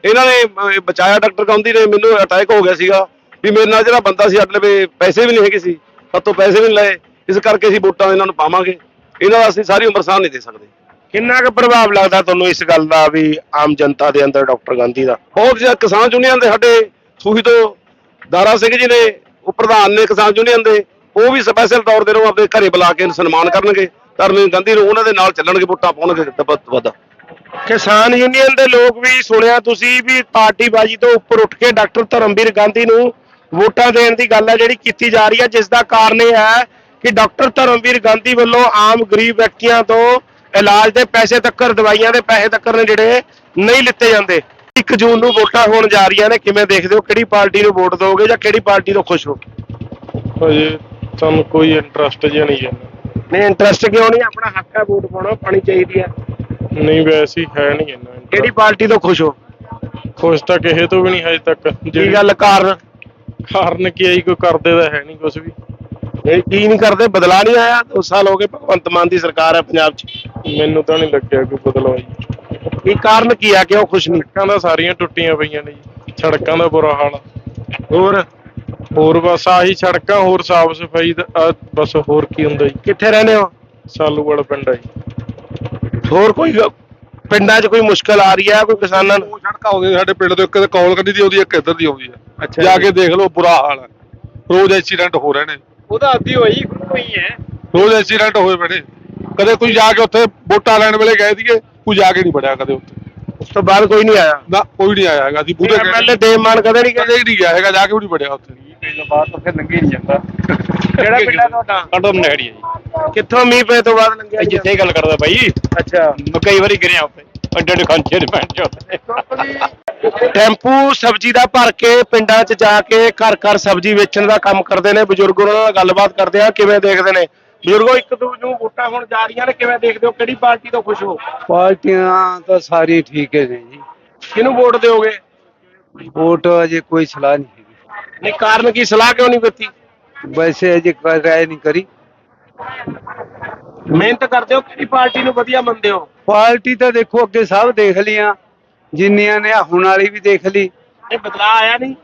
ਇਹਨਾਂ ਨੇ ਬਚਾਇਆ ਡਾਕਟਰ ਗਾਂਧੀ ਨੇ ਮੈਨੂੰ ਅਟੈਕ ਹੋ ਗਿਆ ਸੀਗਾ ਵੀ ਮੇਰੇ ਨਾਲ ਜਿਹੜਾ ਬੰਦਾ ਸੀ ਲਵੇ ਪੈਸੇ ਵੀ ਨਹੀਂ ਹੈਗੇ ਸੀ ਸਾਤੋਂ ਪੈਸੇ ਵੀ ਨਹੀਂ ਲਏ। ਇਸ ਕਰਕੇ ਅਸੀਂ ਵੋਟਾਂ ਇਹਨਾਂ ਨੂੰ ਪਾਵਾਂਗੇ। ਇਹਨਾਂ ਦਾ ਅਸੀਂ ਸਾਰੀ ਉਮਰ ਸਾਹ ਨਹੀਂ ਦੇ ਸਕਦੇ। ਕਿੰਨਾ ਕੁ ਪ੍ਰਭਾਵ ਲੱਗਦਾ ਤੁਹਾਨੂੰ ਇਸ ਗੱਲ ਦਾ ਵੀ ਆਮ ਜਨਤਾ ਦੇ ਅੰਦਰ ਡਾਕਟਰ ਗਾਂਧੀ ਦਾ? ਬਹੁਤ ਜ਼ਿਆਦਾ ਕਿਸਾਨ ਯੂਨੀਅਨ ਦੇ ਸਾਡੇ ਸੂਹੀ ਤੋਂ ਦਾਰਾ ਸਿੰਘ ਜੀ ਨੇ ਉਹ ਪ੍ਰਧਾਨ ਨੇ ਕਿਸਾਨ ਯੂਨੀਅਨ ਦੇ ਉਹ ਵੀ ਸਪੈਸ਼ਲ ਤੌਰ ਤੇ ਨੂੰ ਆਪਣੇ ਘਰੇ ਬੁਲਾ ਕੇ ਸਨਮਾਨ ਕਰਨਗੇ। ਧਰਮਵੀਰ ਗਾਂਧੀ ਨੂੰ ਉਹਨਾਂ ਦੇ ਨਾਲ ਚੱਲਣਗੇ ਵੋਟਾਂ ਪਾਉਣਗੇ ਵੱਧ ਤੋਂ ਵੱਧ। ਕਿਸਾਨ ਯੂਨੀਅਨ ਦੇ ਲੋਕ ਵੀ ਸੁਣਿਆ ਤੁਸੀਂ ਵੀ ਪਾਰਟੀ ਬਾਜੀ ਤੋਂ ਉੱਪਰ ਉੱਠ ਕੇ ਡਾਕਟਰ ਧਰਮਵੀਰ ਗਾਂਧੀ ਨੂੰ ਵੋਟਾਂ ਦੇਣ ਦੀ ਗੱਲ ਹੈ ਜਿਹੜੀ ਕੀਤੀ ਜਾ ਰਹੀ ਹੈ ਜਿਸ ਦਾ ਕਾਰਨ ਇਹ ਹੈ ਕਿ ਡਾਕਟਰ ਧਰਮਵੀਰ ਗਾਂਧੀ ਵੱਲੋਂ ਆਮ ਗਰੀਬ ਵਿਅਕਤੀਆਂ ਤੋਂ ਇਲਾਜ ਦੇ ਪੈਸੇ ਤੱਕ ਦਵਾਈਆਂ ਦੇ ਪੈਸੇ ਤੱਕ ਨੇ ਜਿਹੜੇ ਨਹੀਂ ਲਿੱਤੇ ਜਾਂਦੇ। 1 ਜੂਨ ਨੂੰ ਵੋਟਾਂ ਹੋਣ ਜਾ ਰਹੀਆਂ ਨੇ। ਕਿਵੇਂ ਦੇਖਦੇ ਹੋ? ਕਿਹੜੀ ਪਾਰਟੀ ਨੂੰ ਵੋਟ ਦਿਓਗੇ ਜਾਂ ਕਿਹੜੀ ਪਾਰਟੀ ਤੋਂ ਖੁਸ਼ ਹੋ ਹਜੇ ਸਾਨੂੰ ਕੋਈ ਇੰਟਰਸਟ ਜਿਹਾ ਨਹੀਂ ਜਾਂਦਾ ਨਹੀਂ ਇੰਟਰਸਟ ਕਿਉਂ ਨਹੀਂ? ਆਪਣਾ ਹੱਕ ਹੈ ਵੋਟ ਪਾਉਣਾ ਪਾਣੀ ਚਾਹੀਦੀ ਹੈ। ਨਹੀਂ ਵੈਸੇ ਹੀ ਹੈ ਨਹੀਂ ਇੰਨਾ ਕਿਹੜੀ ਪਾਰਟੀ ਤੋਂ ਖੁਸ਼ ਹੋ? ਖੁਸ਼ ਤਾਂ ਕਿਸੇ ਤੋਂ ਵੀ ਨਹੀਂ ਹਜੇ ਤੱਕ। ਕੀ ਗੱਲ ਕਾਰਨ? ਕਾਰਨ ਕੀ ਆਈ ਕੋਈ ਕਰਦੇ ਤਾਂ ਹੈ ਨਹੀਂ ਕੁਝ ਵੀ। ਇਹ ਕੀ ਨਹੀਂ ਕਰਦੇ ਬਦਲਾ ਨਹੀਂ ਆਇਆ। 2 ਸਾਲ ਹੋ ਗਏ ਭਗਵੰਤ ਮਾਨ ਦੀ ਸਰਕਾਰ ਹੈ ਪੰਜਾਬ 'ਚ। ਮੈਨੂੰ ਤਾਂ ਨਹੀਂ ਲੱਗਿਆ ਕੋਈ ਬਦਲਾਅ ਜੀ ਕੀ ਕਾਰਨ ਕੀ ਆ ਕਿਉਂ ਖੁਸ਼ ਨਹੀਂ? ਸੜਕਾਂ ਦਾ ਸਾਰੀਆਂ ਟੁੱਟੀਆਂ ਪਈਆਂ ਨੇ ਜੀ। ਸੜਕਾਂ ਦਾ ਬੁਰਾ ਹਾਲ ਆ। ਹੋਰ? ਹੋਰ ਬਸ ਆਹੀ ਸੜਕਾਂ ਹੋਰ ਸਾਫ਼ ਸਫ਼ਾਈ ਦਾ ਆਹ ਬਸ ਹੋਰ ਕੀ ਹੁੰਦਾ ਜੀ। ਕਿੱਥੇ ਰਹਿੰਦੇ ਹੋ? ਸਾਲੂਵਾਲ ਪਿੰਡ ਆ ਜੀ। ਹੋਰ ਕੋਈ ਗ- ਪਿੰਡਾਂ 'ਚ ਕੋਈ ਮੁਸ਼ਕਲ ਆ ਰਹੀ ਹੈ ਕੋਈ ਕਿਸਾਨਾਂ ਨੂੰ? ਉਹ ਸੜਕਾਂ ਆਉਂਦੀਆਂ ਸਾਡੇ ਪਿੰਡ ਤੋਂ ਇੱਕ ਤੇ ਕੌਲ ਕੰਦੀ ਦੀ ਆਉਂਦੀ ਹੈ, ਇੱਕ ਇੱਧਰ ਦੀ ਆਉਂਦੀ ਹੈ। ਜੀ। ਕੇ ਦੇਖ ਲਓ ਬੁਰਾ ਹਾਲ ਹੈ। ਰੋਜ਼ ਐਕਸੀਡੈਂਟ ਹੋ ਰਹੇ ਨੇ। ਉਹਦਾ ਅੱਧੀ ਹੋਈ ਹੋਈ ਹੈ। ਰੋਜ਼ ਐਕਸੀਡੈਂਟ ਹੋਏ ਬੜੇ ਕਦੇ ਕੋਈ ਜਾ ਕੇ ਉੱਥੇ ਵੋਟਾਂ ਲੈਣ ਵੇਲੇ ਗਏ ਸੀਗੇ ਕੋਈ ਜਾ ਕੇ ਨਹੀਂ ਵੜਿਆ ਕਦੇ ਉੱਥੇ। ਉਸ ਤੋਂ ਬਾਅਦ ਕੋਈ ਨਹੀਂ ਆਇਆ। ਨਾ ਕੋਈ ਨਹੀਂ ਆਇਆ ਹੈਗਾ। ਅਸੀਂ ਬੂਟੇ ਐਮਐਲਏ ਦੇਵ ਮਾਨ ਕਦੇ ਨਹੀਂ ਕਦੇ ਨਹੀਂ ਗਿਆ ਹੈਗਾ ਜਾ ਕੇ ਵੀ ਨਹੀਂ ਵੜਿਆ ਉੱਥੇ। ਬਾਅਦ ਤੋਂ ਫਿਰ ਲੰਘੇ ਨਹੀਂ ਜਾਂਦਾ ਕਿਹੜਾ ਪਿੰਡ ਹੈ ਤੁਹਾਡਾ? ਕੰਡਮ ਨਹਿੜੀ ਹੈ ਜੀ। ਕਿੱਥੋਂ ਮੀਂਹ ਪਏ ਤੋਂ ਬਾਅਦ ਲੰਘਿਆ? ਜਿੱਥੇ ਗੱਲ ਕਰਦਾ ਬਾਈ। ਅੱਛਾ। ਮੈਂ ਕਈ ਵਾਰੀ ਗਿਰਿਆ ਉੱਤੇ ਅੱਡੇ ਅੱਡੇ ਖਾਂਚੇ ਦੇ ਪੈਣ ਚੋਂ ਟੈਂਪੂ ਸਬਜ਼ੀ ਦਾ ਭਰ ਕੇ ਪਿੰਡਾਂ 'ਚ ਜਾ ਕੇ ਘਰ ਘਰ ਸਬਜ਼ੀ ਵੇਚਣ ਦਾ ਕੰਮ ਕਰਦੇ ਨੇ। ਬਜ਼ੁਰਗ ਉਹਨਾਂ ਨਾਲ ਗੱਲਬਾਤ ਕਰਦੇ ਆ ਕਿਵੇਂ ਦੇਖਦੇ ਨੇ? ਬਜ਼ੁਰਗੋ ਇੱਕ ਦੂਜੇ ਨੂੰ ਵੋਟਾਂ ਹੁਣ ਜਾ ਰਹੀਆਂ ਨੇ ਕਿਵੇਂ ਦੇਖਦੇ ਹੋ? ਕਿਹੜੀ ਪਾਰਟੀ ਤੋਂ ਖੁਸ਼ ਹੋ? ਪਾਰਟੀਆਂ ਤਾਂ ਸਾਰੀ ਠੀਕ ਹੈ ਨੇ ਜੀ। ਕਿਹਨੂੰ ਵੋਟ ਦਿਓਗੇ? ਵੋਟ ਅਜੇ ਕੋਈ ਸਲਾਹ ਨਹੀਂ ਹੈਗੀ ਨਹੀਂ ਕਾਰਨ ਕੀ? ਸਲਾਹ ਕਿਉਂ ਨਹੀਂ ਦਿੱਤੀ? ਵੈਸੇ ਅਜੇ ਕੋਈ ਰਾਏ ਨਹੀਂ ਕਰੀ। ਮਿਹਨਤ ਕਰਦੇ ਹੋ ਕਿਹੜੀ ਪਾਰਟੀ ਨੂੰ ਵਧੀਆ ਮੰਨਦੇ ਹੋ? ਪਾਰਟੀ ਤਾਂ ਦੇਖੋ ਅੱਗੇ ਸਭ ਦੇਖ ਲੀਆਂ ਜਿੰਨੀਆਂ ਨੇ ਆਹ ਹੁਣ ਵਾਲੀ ਵੀ ਦੇਖ ਲਈ। ਇਹ ਬਦਲਾਅ ਆਇਆ ਨਹੀਂ?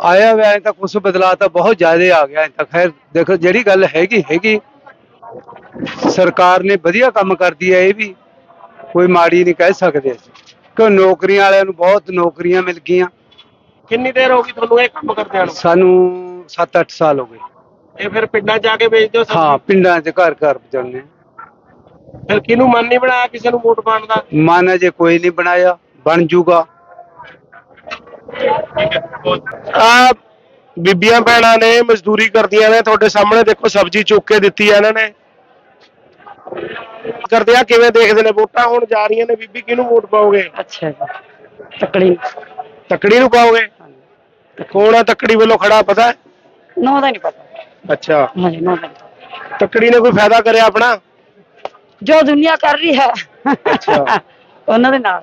ਆਇਆ ਵੈ ਤਾਂ ਕੁਝ ਬਦਲਾਅ ਤਾਂ ਬਹੁਤ ਜ਼ਿਆਦਾ ਆ ਗਿਆ ਤਾਂ ਖੈਰ ਦੇਖੋ ਜਿਹੜੀ ਗੱਲ ਹੈਗੀ ਹੈਗੀ। ਸਰਕਾਰ ਨੇ ਵਧੀਆ ਕੰਮ ਕਰਦੀ ਹੈ ਇਹ ਵੀ ਕੋਈ ਮਾੜੀ ਨਹੀਂ ਕਹਿ ਸਕਦੇ ਅਸੀਂ। ਕਿ ਨੌਕਰੀਆਂ ਵਾਲਿਆਂ ਨੂੰ ਬਹੁਤ ਨੌਕਰੀਆਂ ਮਿਲ ਗਈਆਂ। ਕਿੰਨੀ ਦੇਰ ਹੋ ਗਈ ਤੁਹਾਨੂੰ ਇਹ ਕੰਮ ਕਰਦਿਆਂ ਨੂੰ? ਸਾਨੂੰ 7-8 ਸਾਲ ਹੋ ਗਏ। ਇਹ ਫਿਰ ਪਿੰਡਾਂ 'ਚ ਜਾ ਕੇ ਵੇਚਦੇ ਹੋ ਹਾਂ ਪਿੰਡਾਂ 'ਚ ਘਰ ਘਰ ਜਾਂਦੇ ਫਿਰ ਕਿਹਨੂੰ ਮਨ ਨਹੀਂ ਬਣਾਇਆ ਕਿਸੇ ਨੂੰ ਵੋਟ ਪਾਉਣ ਦਾ? ਮਨ ਅਜੇ ਕੋਈ ਨਹੀਂ ਬਣਾਇਆ ਬਣ ਜੂਗਾ। ਆ ਬੀਬੀਆਂ ਭੈਣਾਂ ਨੇ ਮਜ਼ਦੂਰੀ ਕਰਦੀਆਂ ਨੇ ਤੁਹਾਡੇ ਸਾਹਮਣੇ ਦੇਖੋ ਸਬਜ਼ੀ ਚੁੱਕ ਕੇ ਦਿੱਤੀ ਹੈ ਇਹਨਾਂ ਨੇ। ਕਰਦੇ ਆ ਕਿਵੇਂ ਦੇਖਦੇ ਨੇ? ਵੋਟਾਂ ਹੁਣ ਜਾ ਰਹੀਆਂ ਨੇ ਬੀਬੀ ਕਿਹਨੂੰ ਵੋਟ ਪਾਓਗੇ? ਅੱਛਾ ਜੀ ਤਕੜੀ ਤੱਕੜੀ ਨੂੰ ਪਾਓਗੇ? ਕੌਣ ਆ ਤੱਕੜੀ ਵੱਲੋਂ ਖੜਾ ਪਤਾ? ਨੋ ਦਾ ਨਹੀਂ ਪਤਾ। ਅੱਛਾ ਦਾ ਨਹੀਂ। ਤੱਕੜੀ ਨੇ ਕੋਈ ਫਾਇਦਾ ਕਰਿਆ ਆਪਣਾ ਜੋ ਦੁਨੀਆ ਕਰ ਰਹੀ ਹੈ ਅੱਛਾ। ਉਹਨਾਂ ਦੇ ਨਾਲ।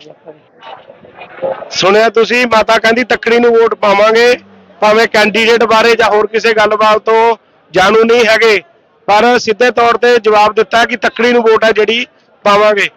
ਸੁਣਿਆ ਤੁਸੀਂ ਮਾਤਾ ਕਹਿੰਦੀ ਤੱਕੜੀ ਨੂੰ ਵੋਟ ਪਾਵਾਂਗੇ ਭਾਵੇਂ ਕੈਂਡੀਡੇਟ ਬਾਰੇ ਜਾਂ ਹੋਰ ਕਿਸੇ ਗੱਲਬਾਤ ਤੋਂ ਜਾਣੂ ਨਹੀਂ ਹੈਗੇ ਪਰ ਸਿੱਧੇ ਤੌਰ ਤੇ ਜਵਾਬ ਦਿੱਤਾ ਕਿ ਤੱਕੜੀ ਨੂੰ ਵੋਟ ਹੈ ਜਿਹੜੀ ਪਾਵਾਂਗੇ